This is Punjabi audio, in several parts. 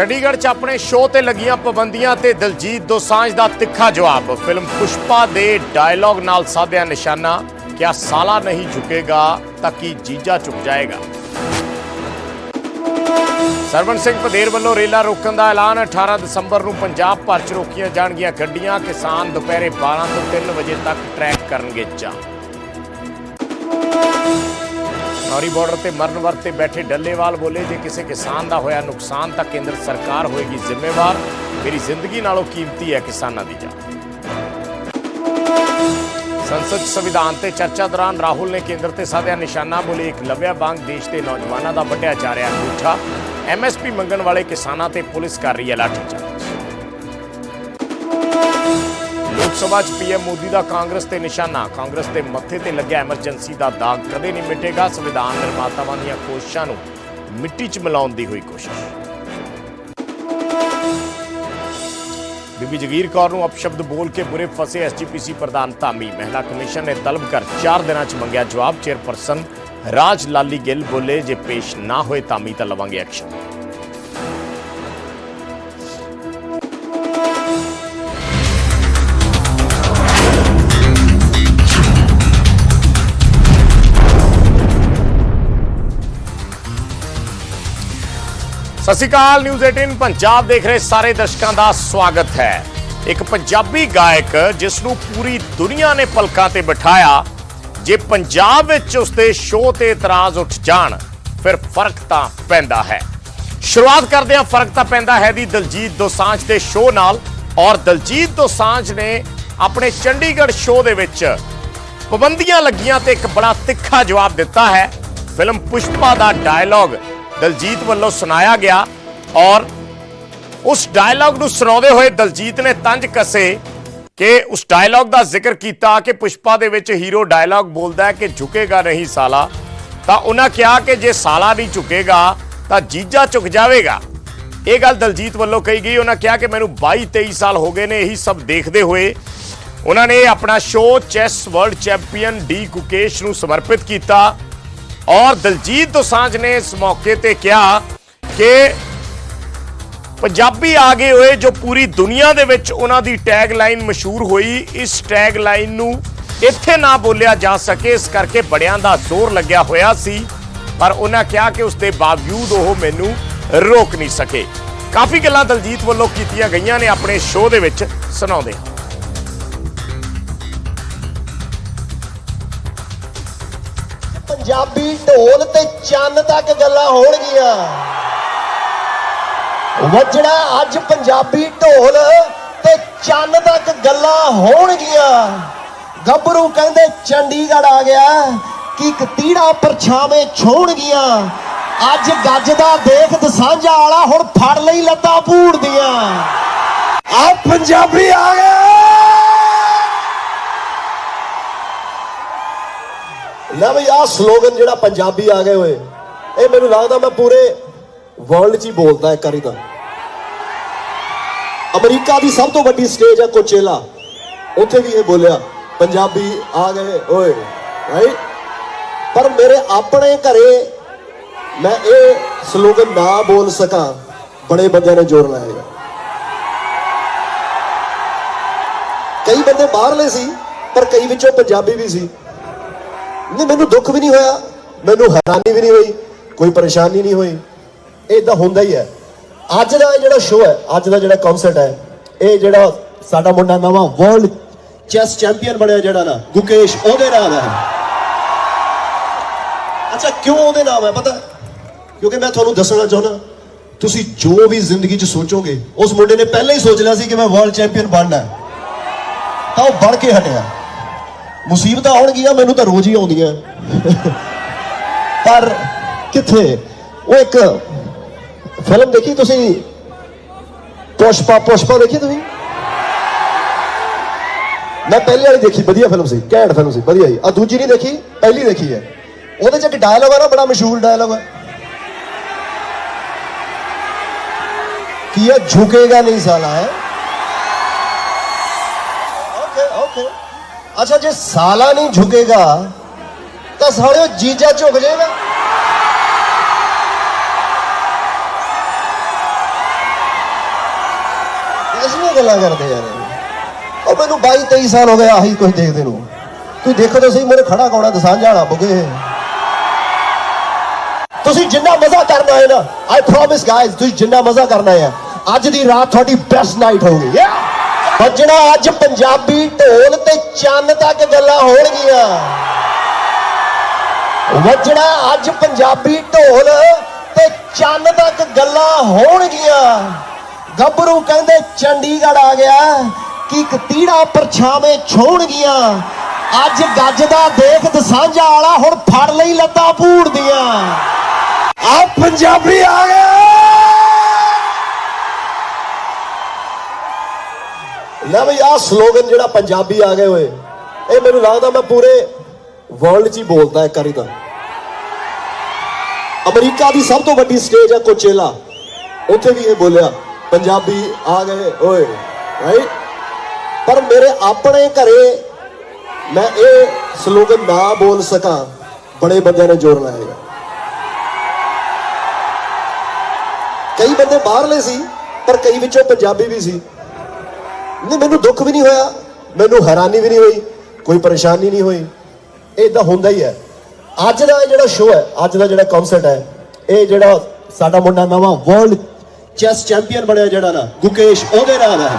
ਚੰਡੀਗੜ੍ਹ 'ਚ ਆਪਣੇ ਸ਼ੋਅ ਤੇ ਲੱਗੀਆਂ ਪਾਬੰਦੀਆਂ ਤੇ ਦਲਜੀਤ ਦੋਸਾਂਝ ਦਾ ਤਿੱਖਾ ਜਵਾਬ। ਫਿਲਮ ਪੁਸ਼ਪਾ ਦੇ ਡਾਇਲੌਗ ਨਾਲ ਸਾਧਿਆ ਨਿਸ਼ਾਨਾ, ਕਿਆ ਸਾਲਾ ਨਹੀਂ ਝੁਕੇਗਾ ਤਾਂ ਕੀ ਜੀਜਾ ਝੁਕ ਜਾਏਗਾ? ਸਰਵਣ ਸਿੰਘ ਪਧੇਰ ਵੱਲੋਂ ਰੇਲਾ ਰੋਕਣ ਦਾ ਐਲਾਨ। 18 ਦਸੰਬਰ ਨੂੰ ਪੰਜਾਬ ਭਰ 'ਚ ਰੋਕੀਆਂ ਜਾਣਗੀਆਂ ਗੱਡੀਆਂ। ਕਿਸਾਨ ਦੁਪਹਿਰੇ 12 ਤੋਂ 3 ਵਜੇ ਤੱਕ ਟਰੈਕ ਕਰਨਗੇ ਜਾਂ ਨੌਰੀ ਬਾਰਡਰ ਤੇ ਮਰਨ ਵਰਤ ਤੇ ਬੈਠੇ ਡੱਲੇਵਾਲ ਬੋਲੇ, ਜੇ ਕਿਸੇ ਕਿਸਾਨ ਦਾ ਹੋਇਆ ਨੁਕਸਾਨ ਤਾਂ ਕੇਂਦਰ ਸਰਕਾਰ ਹੋਏਗੀ ਜ਼ਿੰਮੇਵਾਰ। ਮੇਰੀ ਜ਼ਿੰਦਗੀ ਨਾਲੋਂ ਕੀਮਤੀ ਹੈ ਕਿਸਾਨਾਂ ਦੀ ਜਾਨ। ਸੰਸਦ ਸੰਵਿਧਾਨ ਤੇ ਚਰਚਾ ਦੌਰਾਨ ਰਾਹੁਲ ਨੇ ਕੇਂਦਰ ਤੇ ਸਾਧਿਆ ਨਿਸ਼ਾਨਾ ਬੋਲੇ, ਇੱਕ ਲਵਿਆ ਵਾਂਗ ਦੇਸ਼ ਦੇ ਨੌਜਵਾਨਾਂ ਦਾ ਵੱਢਿਆ ਜਾ ਰਿਹਾ ਅੰਗੂਠਾ ਐਮਐਸਪੀ ਮੰਗਣ ਵਾਲੇ ਕਿਸਾਨਾਂ ਤੇ ਪੁਲਿਸ ਕਰ ਰਹੀ ਹੈ ਲਾਠੀਚਾਰਜ। ਸਭਾ 'ਚ ਪੀਐਮ ਮੋਦੀ ਦਾ ਕਾਂਗਰਸ ਤੇ ਨਿਸ਼ਾਨਾ। ਕਾਂਗਰਸ ਦੇ ਮੱਥੇ ਤੇ ਲੱਗਿਆ ਐਮਰਜੈਂਸੀ ਦਾ ਦਾਗ। ਕਦੇ ਨਹੀਂ ਮਿਟੇਗਾ ਸੰਵਿਧਾਨ ਨਿਰਮਾਤਾਵਾਂ ਦੀਆਂ ਕੋਸ਼ਿਸ਼ਾਂ ਨੂੰ ਮਿੱਟੀ 'ਚ ਮਿਲਾਉਣ ਦੀ ਹੋਈ ਕੋਸ਼ਿਸ਼। ਬੀਬੀ ਜਗੀਰ ਕੌਰ ਨੂੰ ਅਪਸ਼ਬਦ ਬੋਲ ਕੇ ਬੁਰੇ ਫਸੇ ਐਸਜੀਪੀਸੀ ਪ੍ਰਧਾਨ ਧਾਮੀ। ਮਹਿਲਾ ਕਮਿਸ਼ਨ ਨੇ ਤਲਬ ਕਰ 4 ਦਿਨਾਂ 'ਚ ਮੰਗਿਆ ਜਵਾਬ। ਚੇਅਰਪਰਸਨ ਰਾਜ ਲਾਲੀ ਗਿੱਲ ਬੋਲੇ, ਜੇ ਪੇਸ਼ ਨਾ ਹੋਏ ਧਾਮੀ ਤਾਂ ਲਵਾਂਗੇ ਐਕਸ਼ਨ। ਸਤਿ ਸ਼੍ਰੀ ਅਕਾਲ ਨਿਊਜ਼ 18 ਪੰਜਾਬ ਦੇਖ ਰਹੇ ਸਾਰੇ ਦਰਸ਼ਕਾਂ ਦਾ ਸਵਾਗਤ ਹੈ। ਇੱਕ ਪੰਜਾਬੀ ਗਾਇਕ ਜਿਸ ਨੂੰ ਪੂਰੀ ਦੁਨੀਆ ਨੇ ਪਲਕਾਂ ਤੇ ਬਿਠਾਇਆ, ਜੇ ਪੰਜਾਬ ਵਿੱਚ ਉਸਦੇ ਸ਼ੋਅ ਤੇ ਇਤਰਾਜ਼ ਉੱਠ ਜਾਣ, ਫਿਰ ਫ਼ਰਕ ਤਾਂ ਪੈਂਦਾ ਹੈ। ਸ਼ੁਰੂਆਤ ਕਰਦੇ ਹਾਂ, ਫ਼ਰਕ ਤਾਂ ਪੈਂਦਾ ਹੈ ਦੀ ਦਲਜੀਤ ਦੋਸਾਂਝ ਦੇ ਸ਼ੋਅ ਨਾਲ। ਔਰ ਦਲਜੀਤ ਦੋਸਾਂਝ ਨੇ ਆਪਣੇ ਚੰਡੀਗੜ੍ਹ ਸ਼ੋਅ ਦੇ ਵਿੱਚ ਪਾਬੰਦੀਆਂ ਲੱਗੀਆਂ ਤੇ ਇੱਕ ਬੜਾ ਤਿੱਖਾ ਜਵਾਬ ਦਿੱਤਾ ਹੈ। ਫਿਲਮ ਪੁਸ਼ਪਾ ਦਾ ਡਾਇਲੌਗ ਦਲਜੀਤ ਵੱਲੋਂ ਸੁਣਾਇਆ ਗਿਆ ਔਰ ਉਸ ਡਾਇਲੌਗ ਨੂੰ ਸੁਣਾਉਂਦੇ ਹੋਏ ਦਲਜੀਤ ਨੇ ਤੰਜ ਕਸੇ ਕਿ ਉਸ ਡਾਇਲੌਗ ਦਾ ਜ਼ਿਕਰ ਕੀਤਾ ਕਿ ਪੁਸ਼ਪਾ ਦੇ ਵਿੱਚ ਹੀਰੋ ਡਾਇਲੌਗ ਬੋਲਦਾ ਹੈ ਕਿ ਝੁਕੇਗਾ ਨਹੀਂ ਸਾਲਾ। ਤਾਂ ਉਹਨਾਂ ਕਿਹਾ ਕਿ ਜੇ ਸਾਲਾ ਨਹੀਂ ਝੁਕੇਗਾ, ਤਾਂ ਜੀਜਾ ਝੁਕ ਜਾਵੇਗਾ। ਇਹ ਗੱਲ ਦਲਜੀਤ ਵੱਲੋਂ ਕਹੀ ਗਈ। ਉਹਨਾਂ ਕਿਹਾ ਕਿ ਮੈਨੂੰ 22 23 ਸਾਲ ਹੋ ਗਏ ਨੇ, ਇਹੀ ਸਭ ਦੇਖਦੇ ਹੋਏ ਉਹਨਾਂ ਨੇ ਆਪਣਾ show chess world champion D Gukesh ਨੂੰ ਸਮਰਪਿਤ ਕੀਤਾ। ਔਰ ਦਲਜੀਤ ਦੋਸਾਂਝ ਨੇ ਇਸ ਮੌਕੇ ਤੇ ਕਿਹਾ ਕਿ ਪੰਜਾਬੀ ਆ ਗਏ ਹੋਏ ਜੋ ਪੂਰੀ ਦੁਨੀਆ ਦੇ ਵਿੱਚ ਉਹਨਾਂ ਦੀ ਟੈਗ ਲਾਈਨ ਮਸ਼ਹੂਰ ਹੋਈ, ਇਸ ਟੈਗ ਲਾਈਨ ਨੂੰ ਇੱਥੇ ਨਾ ਬੋਲਿਆ ਜਾ ਸਕੇ, ਇਸ ਕਰਕੇ ਬੜਿਆਂ ਦਾ ਜ਼ੋਰ ਲੱਗਿਆ ਹੋਇਆ ਸੀ, ਪਰ ਉਹਨਾਂ ਕਿਹਾ ਕਿ ਉਸ ਦੇ ਬਾਵਜੂਦ ਉਹ ਮੈਨੂੰ ਰੋਕ ਨਹੀਂ ਸਕੇ। ਕਾਫੀ ਗੱਲਾਂ ਦਲਜੀਤ ਵੱਲੋਂ ਕੀਤੀਆਂ ਗਈਆਂ ਨੇ, ਆਪਣੇ ਸ਼ੋਅ ਦੇ ਵਿੱਚ ਸੁਣਾਉਂਦੇ ਹਾਂ। ਪੰਜਾਬੀ ਢੋਲ ਤੇ ਚੰਨ ਤੱਕ ਗੱਲਾਂ ਹੋਣਗੀਆਂ। ਵੱਜਣਾ ਅੱਜ ਪੰਜਾਬੀ ਢੋਲ ਤੇ ਚੰਨ ਤੱਕ ਗੱਲਾਂ ਹੋਣਗੀਆਂ। ਗੱਭਰੂ ਕਹਿੰਦੇ ਚੰਡੀਗੜ੍ਹ ਆ ਗਿਆ ਕਿ ਤੀੜਾ ਪਰਛਾਵੇਂ ਛੋਣਗੀਆਂ। ਅੱਜ ਗੱਜਦਾ ਦੇਖ ਦਸਾਂਝਾ ਵਾਲਾ ਹੁਣ ਫੜ ਲਈ ਲੱਤਾਂ ਪੂੜਦੀਆਂ ਆ ਪੰਜਾਬੀ ਆ ਗਿਆ ਲੈ ਬਈ, ਆਹ ਸਲੋਗਨ ਜਿਹੜਾ ਪੰਜਾਬੀ ਆ ਗਏ ਹੋਏ। ਇਹ ਮੈਨੂੰ ਲੱਗਦਾ ਮੈਂ ਪੂਰੇ ਵਰਲਡ 'ਚ ਹੀ ਬੋਲਦਾ ਇੱਕ ਵਾਰੀ ਤਾਂ। ਅਮਰੀਕਾ ਦੀ ਸਭ ਤੋਂ ਵੱਡੀ ਸਟੇਜ ਹੈ ਕੋਚੇਲਾ। ਉੱਥੇ ਵੀ ਇਹ ਬੋਲਿਆ, ਪੰਜਾਬੀ ਆ ਗਏ ਓਏ ਰਾਈਟ ਪਰ ਮੇਰੇ ਆਪਣੇ ਘਰੇ ਮੈਂ ਇਹ ਸਲੋਗਨ ਨਾ ਬੋਲ ਸਕਾਂ, ਬੜੇ ਬੰਦਿਆਂ ਨੇ ਜ਼ੋਰ ਲਾਇਆ ਕਈ ਬੰਦੇ ਬਾਹਰਲੇ ਸੀ, ਪਰ ਕਈ ਵਿੱਚੋਂ ਪੰਜਾਬੀ ਵੀ ਸੀ। ਨਹੀਂ, ਮੈਨੂੰ ਦੁੱਖ ਵੀ ਨਹੀਂ ਹੋਇਆ, ਮੈਨੂੰ ਹੈਰਾਨੀ ਵੀ ਨਹੀਂ ਹੋਈ, ਕੋਈ ਪਰੇਸ਼ਾਨੀ ਨਹੀਂ ਹੋਈ। ਇਹ ਇਦਾਂ ਹੁੰਦਾ ਹੀ ਹੈ। ਅੱਜ ਦਾ ਇਹ ਜਿਹੜਾ ਸ਼ੋਅ ਹੈ, ਅੱਜ ਦਾ ਜਿਹੜਾ ਕਨਸਰਟ ਹੈ, ਇਹ ਜਿਹੜਾ ਸਾਡਾ ਮੁੰਡਾ ਨਵਾਂ ਵਰਲਡ ਚੈਸ ਚੈਂਪੀਅਨ ਬਣਿਆ ਜਿਹੜਾ ਨਾ, ਗੁਕੇਸ਼, ਉਹਦੇ ਨਾਮ ਹੈ। ਅੱਛਾ, ਕਿਉਂ ਉਹਦੇ ਨਾਮ ਹੈ, ਪਤਾ? ਕਿਉਂਕਿ ਮੈਂ ਤੁਹਾਨੂੰ ਦੱਸਣਾ ਚਾਹੁੰਦਾ, ਤੁਸੀਂ ਜੋ ਵੀ ਜ਼ਿੰਦਗੀ 'ਚ ਸੋਚੋਗੇ, ਉਸ ਮੁੰਡੇ ਨੇ ਪਹਿਲਾਂ ਹੀ ਸੋਚ ਲਿਆ ਸੀ ਕਿ ਮੈਂ ਵਰਲਡ ਚੈਂਪੀਅਨ ਬਣਨਾ ਤਾਂ ਉਹ ਬਣ ਕੇ ਹਟਿਆ। ਮੁਸੀਬਤਾਂ ਆਉਣਗੀਆਂ, ਮੈਨੂੰ ਤਾਂ ਰੋਜ਼ ਹੀ ਆਉਂਦੀਆਂ। ਪਰ ਕਿੱਥੇ? ਉਹ ਇੱਕ ਫਿਲਮ ਦੇਖੀ ਤੁਸੀਂ? ਪੁਸ਼ਪਾ ਪੁਸ਼ਪਾ ਦੇਖੀ ਤੁਸੀਂ? ਮੈਂ ਪਹਿਲੀ ਵਾਲੀ ਦੇਖੀ, ਵਧੀਆ ਫਿਲਮ ਸੀ, ਘੈਂਟ ਫਿਲਮ ਸੀ, ਵਧੀਆ ਹੀ ਆ ਦੂਜੀ ਨਹੀਂ ਦੇਖੀ, ਪਹਿਲੀ ਦੇਖੀ ਹੈ। ਉਹਦੇ ਚ ਇੱਕ ਡਾਇਲੌਗ ਹੈ ਨਾ, ਬੜਾ ਮਸ਼ਹੂਰ ਡਾਇਲੌਗ ਹੈ ਕੀ ਹੈ? ਝੁਕੇਗਾ ਨਹੀਂ ਸਾਲਾ, ਹੈ? ਅੱਛਾ, ਜੇ ਸਾਲਾ ਨਹੀਂ ਝੁਕੇਗਾ, ਤਾਂ ਸਾਲਿਓ ਜੀਜਾ ਝੁਕ ਜਾਏਗਾ। ਗੱਲਾਂ ਕਰਦੇ ਯਾਰ। ਉਹ ਮੈਨੂੰ 22 23 ਸਾਲ ਹੋ ਗਏ, ਆਹੀ ਕੁਝ ਦੇਖਦੇ ਨੂੰ। ਤੁਸੀਂ ਦੇਖੋ ਤਾਂ ਸਹੀ ਮੇਰੇ ਖੜਾ ਕੌਣਾ ਦਸਾਂਝ ਵਾਲਾ ਬੁਗੇ। ਤੁਸੀਂ ਜਿੰਨਾ ਮਜ਼ਾ ਕਰਨਾ ਹੈ ਨਾ ਆਈ ਪ੍ਰੋਮਿਸ ਗਾਇਜ਼ ਤੁਸੀਂ ਜਿੰਨਾ ਮਜ਼ਾ ਕਰਨਾ ਹੈ ਅੱਜ ਦੀ ਰਾਤ ਤੁਹਾਡੀ ਬੈਸਟ ਨਾਈਟ ਹੋਊਗੀ। ਵੱਜਣਾ ਅੱਜ ਪੰਜਾਬੀ ਢੋਲ ਤੇ ਚੰਨ ਤੱਕ ਗੱਲਾਂ ਹੋਣਗੀਆਂ। ਵੱਜਣਾ ਅੱਜ ਪੰਜਾਬੀ ਢੋਲ ਤੇ ਚੰਨ ਤੱਕ ਗੱਲਾਂ ਹੋਣਗੀਆਂ। ਗੱਭਰੂ ਕਹਿੰਦੇ, ਚੰਡੀਗੜ੍ਹ ਆ ਗਿਆ, ਕਿ ਇੱਕ ਤੀੜਾ ਪਰਛਾਵੇਂ ਛੋਣਗੀਆਂ। ਅੱਜ ਗੱਜ ਦਾ ਦੇਖ ਦਸਾਂਝਾ ਵਾਲਾ ਹੁਣ ਫੜ ਲਈ ਲੱਤਾਂ ਪੂੜਦੀਆਂ ਆ ਪੰਜਾਬੀ ਆ ਗਿਆ! ਲੈ ਬਈ ਆ ਸਲੋਗਨ ਜਿਹੜਾ ਪੰਜਾਬੀ ਆ ਗਏ ਹੋਏ, ਇਹ ਮੈਨੂੰ ਲੱਗਦਾ ਮੈਂ ਪੂਰੇ ਵਰਲਡ 'ਚ ਹੀ ਬੋਲਦਾ ਇੱਕ ਵਾਰੀ ਤਾਂ। ਅਮਰੀਕਾ ਦੀ ਸਭ ਤੋਂ ਵੱਡੀ ਸਟੇਜ ਹੈ ਕੋਚੇਲਾ। ਉੱਥੇ ਵੀ ਇਹ ਬੋਲਿਆ, ਪੰਜਾਬੀ ਆ ਗਏ ਓਏ ਰਾਈਟ ਪਰ ਮੇਰੇ ਆਪਣੇ ਘਰੇ ਮੈਂ ਇਹ ਸਲੋਗਨ ਨਾ ਬੋਲ ਸਕਾਂ, ਬੜੇ ਬੰਦਿਆਂ ਨੇ ਜ਼ੋਰ ਲਾਇਆ ਕਈ ਬੰਦੇ ਬਾਹਰਲੇ ਸੀ, ਪਰ ਕਈ ਵਿੱਚੋਂ ਪੰਜਾਬੀ ਵੀ ਸੀ। ਨਹੀਂ, ਮੈਨੂੰ ਦੁੱਖ ਵੀ ਨਹੀਂ ਹੋਇਆ, ਮੈਨੂੰ ਹੈਰਾਨੀ ਵੀ ਨਹੀਂ ਹੋਈ, ਕੋਈ ਪਰੇਸ਼ਾਨੀ ਨਹੀਂ ਹੋਈ। ਇਹ ਇਦਾਂ ਹੁੰਦਾ ਹੀ ਹੈ। ਅੱਜ ਦਾ ਇਹ ਜਿਹੜਾ ਸ਼ੋਅ ਹੈ, ਅੱਜ ਦਾ ਜਿਹੜਾ ਕਨਸਰਟ ਹੈ, ਇਹ ਜਿਹੜਾ ਸਾਡਾ ਮੁੰਡਾ ਨਵਾਂ ਵਰਲਡ ਚੈਸ ਚੈਂਪੀਅਨ ਬਣਿਆ ਜਿਹੜਾ ਨਾ, ਗੁਕੇਸ਼, ਉਹਦੇ ਨਾਲ ਹੈ।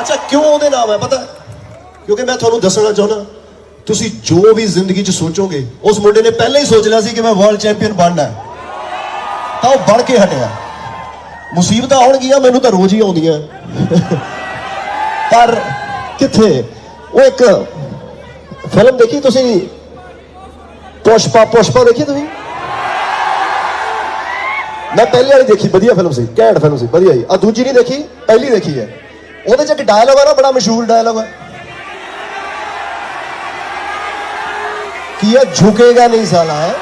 ਅੱਛਾ, ਕਿਉਂ ਉਹਦੇ ਨਾਮ ਹੈ, ਪਤਾ ਕਿਉਂਕਿ ਮੈਂ ਤੁਹਾਨੂੰ ਦੱਸਣਾ ਚਾਹੁੰਦਾ, ਤੁਸੀਂ ਜੋ ਵੀ ਜ਼ਿੰਦਗੀ 'ਚ ਸੋਚੋਗੇ, ਉਸ ਮੁੰਡੇ ਨੇ ਪਹਿਲਾਂ ਹੀ ਸੋਚ ਲਿਆ ਸੀ ਕਿ ਮੈਂ ਵਰਲਡ ਚੈਂਪੀਅਨ ਬਣਨਾ ਹੈ। ਤਾਂ ਉਹ ਬਣ ਕੇ ਹਟਿਆ। ਮੁਸੀਬਤਾਂ ਆਉਣਗੀਆਂ, ਮੈਨੂੰ ਤਾਂ ਰੋਜ਼ ਹੀ ਆਉਂਦੀਆਂ। ਪਰ ਕਿੱਥੇ? ਉਹ ਇੱਕ ਫਿਲਮ ਦੇਖੀ ਤੁਸੀਂ? ਪੁਸ਼ਪਾ ਪੁਸ਼ਪਾ ਦੇਖੀ ਤੁਸੀਂ? ਮੈਂ ਪਹਿਲੀ ਵਾਲੀ ਦੇਖੀ, ਵਧੀਆ ਫਿਲਮ ਸੀ, ਘੈਂਟ ਫਿਲਮ ਸੀ, ਵਧੀਆ ਹੀ ਆ ਦੂਜੀ ਨਹੀਂ ਦੇਖੀ, ਪਹਿਲੀ ਦੇਖੀ ਹੈ। ਉਹਦੇ ਚ ਇੱਕ ਡਾਇਲੌਗ ਆ ਨਾ, ਬੜਾ ਮਸ਼ਹੂਰ ਡਾਇਲੌਗ ਹੈ ਕੀ ਇਹ ਝੁਕੇਗਾ ਨਹੀਂ ਸਾਲਾ, ਹੈ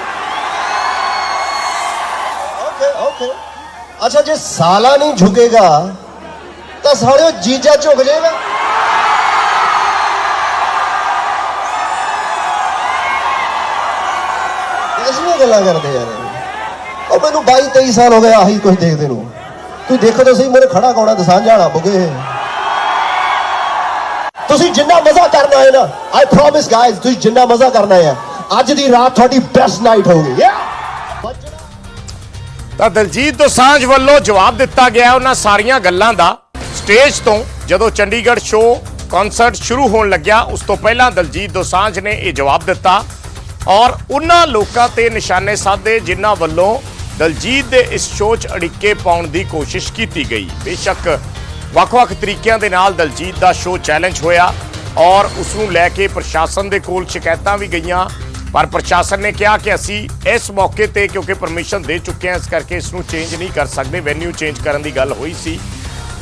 ਓਕੇ ਓਕੇ ਅੱਛਾ, ਜੇ ਸਾਲਾ ਨਹੀਂ ਝੁਕੇਗਾ, ਤਾਂ ਸਾਲਿਓ ਜੀਜਾ ਝੁਕ ਜਾਏਗਾ। ਐਸੀਆਂ ਗੱਲਾਂ ਕਰਦੇ ਯਾਰ। ਉਹ ਮੈਨੂੰ 22 23 ਸਾਲ ਹੋ ਗਏ, ਆਹੀ ਕੁਝ ਦੇਖਦੇ ਨੂੰ। ਤੁਸੀਂ ਦੇਖੋ ਤਾਂ ਸਹੀ, ਮੇਰੇ ਖੜਾ ਕੌਣਾ ਦਸਾਂਝ ਵਾਲਾ ਬੁਗੇ। ਤੁਸੀਂ ਜਿੰਨਾ ਮਜ਼ਾ ਕਰਨਾ ਹੈ ਨਾ ਆਈ ਪ੍ਰੋਮਿਸ ਗਾਇਜ਼ ਤੁਸੀਂ ਜਿੰਨਾ ਮਜ਼ਾ ਕਰਨਾ ਹੈ ਅੱਜ ਦੀ ਰਾਤ ਤੁਹਾਡੀ ਬੈਸਟ ਨਾਈਟ ਹੋਊਗੀ। ਤਾਂ ਦਲਜੀਤ ਦੋਸਾਂਝ ਵੱਲੋਂ ਜਵਾਬ ਦਿੱਤਾ ਗਿਆ ਉਹਨਾਂ ਸਾਰੀਆਂ ਗੱਲਾਂ ਦਾ। ਸਟੇਜ ਤੋਂ ਜਦੋਂ ਚੰਡੀਗੜ੍ਹ ਸ਼ੋਅ ਕਨਸਰਟ ਸ਼ੁਰੂ ਹੋਣ ਲੱਗਿਆ, ਉਸ ਤੋਂ ਪਹਿਲਾਂ ਦਲਜੀਤ ਦੋਸਾਂਝ ਨੇ ਇਹ ਜਵਾਬ ਦਿੱਤਾ। ਔਰ ਉਹਨਾਂ ਲੋਕਾਂ ਤੇ ਨਿਸ਼ਾਨੇ ਸਾਧੇ ਜਿਨ੍ਹਾਂ ਵੱਲੋਂ ਦਲਜੀਤ ਦੇ ਇਸ ਸ਼ੋਅ 'ਚ ਅੜਿੱਕੇ ਪਾਉਣ ਦੀ ਕੋਸ਼ਿਸ਼ ਕੀਤੀ ਗਈ। ਬੇਸ਼ੱਕ ਵੱਖ-ਵੱਖ ਤਰੀਕਿਆਂ ਦੇ ਨਾਲ ਦਲਜੀਤ ਦਾ ਸ਼ੋਅ ਚੈਲੰਜ ਹੋਇਆ ਔਰ ਉਸ ਨੂੰ ਲੈ ਕੇ ਪ੍ਰਸ਼ਾਸਨ ਦੇ ਕੋਲ ਸ਼ਿਕਾਇਤਾਂ ਵੀ ਗਈਆਂ। ਪਰ ਪ੍ਰਸ਼ਾਸਨ ਨੇ ਕਿਹਾ ਕਿ ਅਸੀਂ ਇਸ ਮੌਕੇ ਤੇ ਕਿਉਂਕਿ ਪਰਮਿਸ਼ਨ ਦੇ ਚੁੱਕੇ ਹਾਂ, ਇਸ ਕਰਕੇ ਇਸ ਨੂੰ ਚੇਂਜ ਨਹੀਂ ਕਰ ਸਕਦੇ ਵੈਨਿਊ ਚੇਂਜ ਕਰਨ ਦੀ ਗੱਲ ਹੋਈ ਸੀ।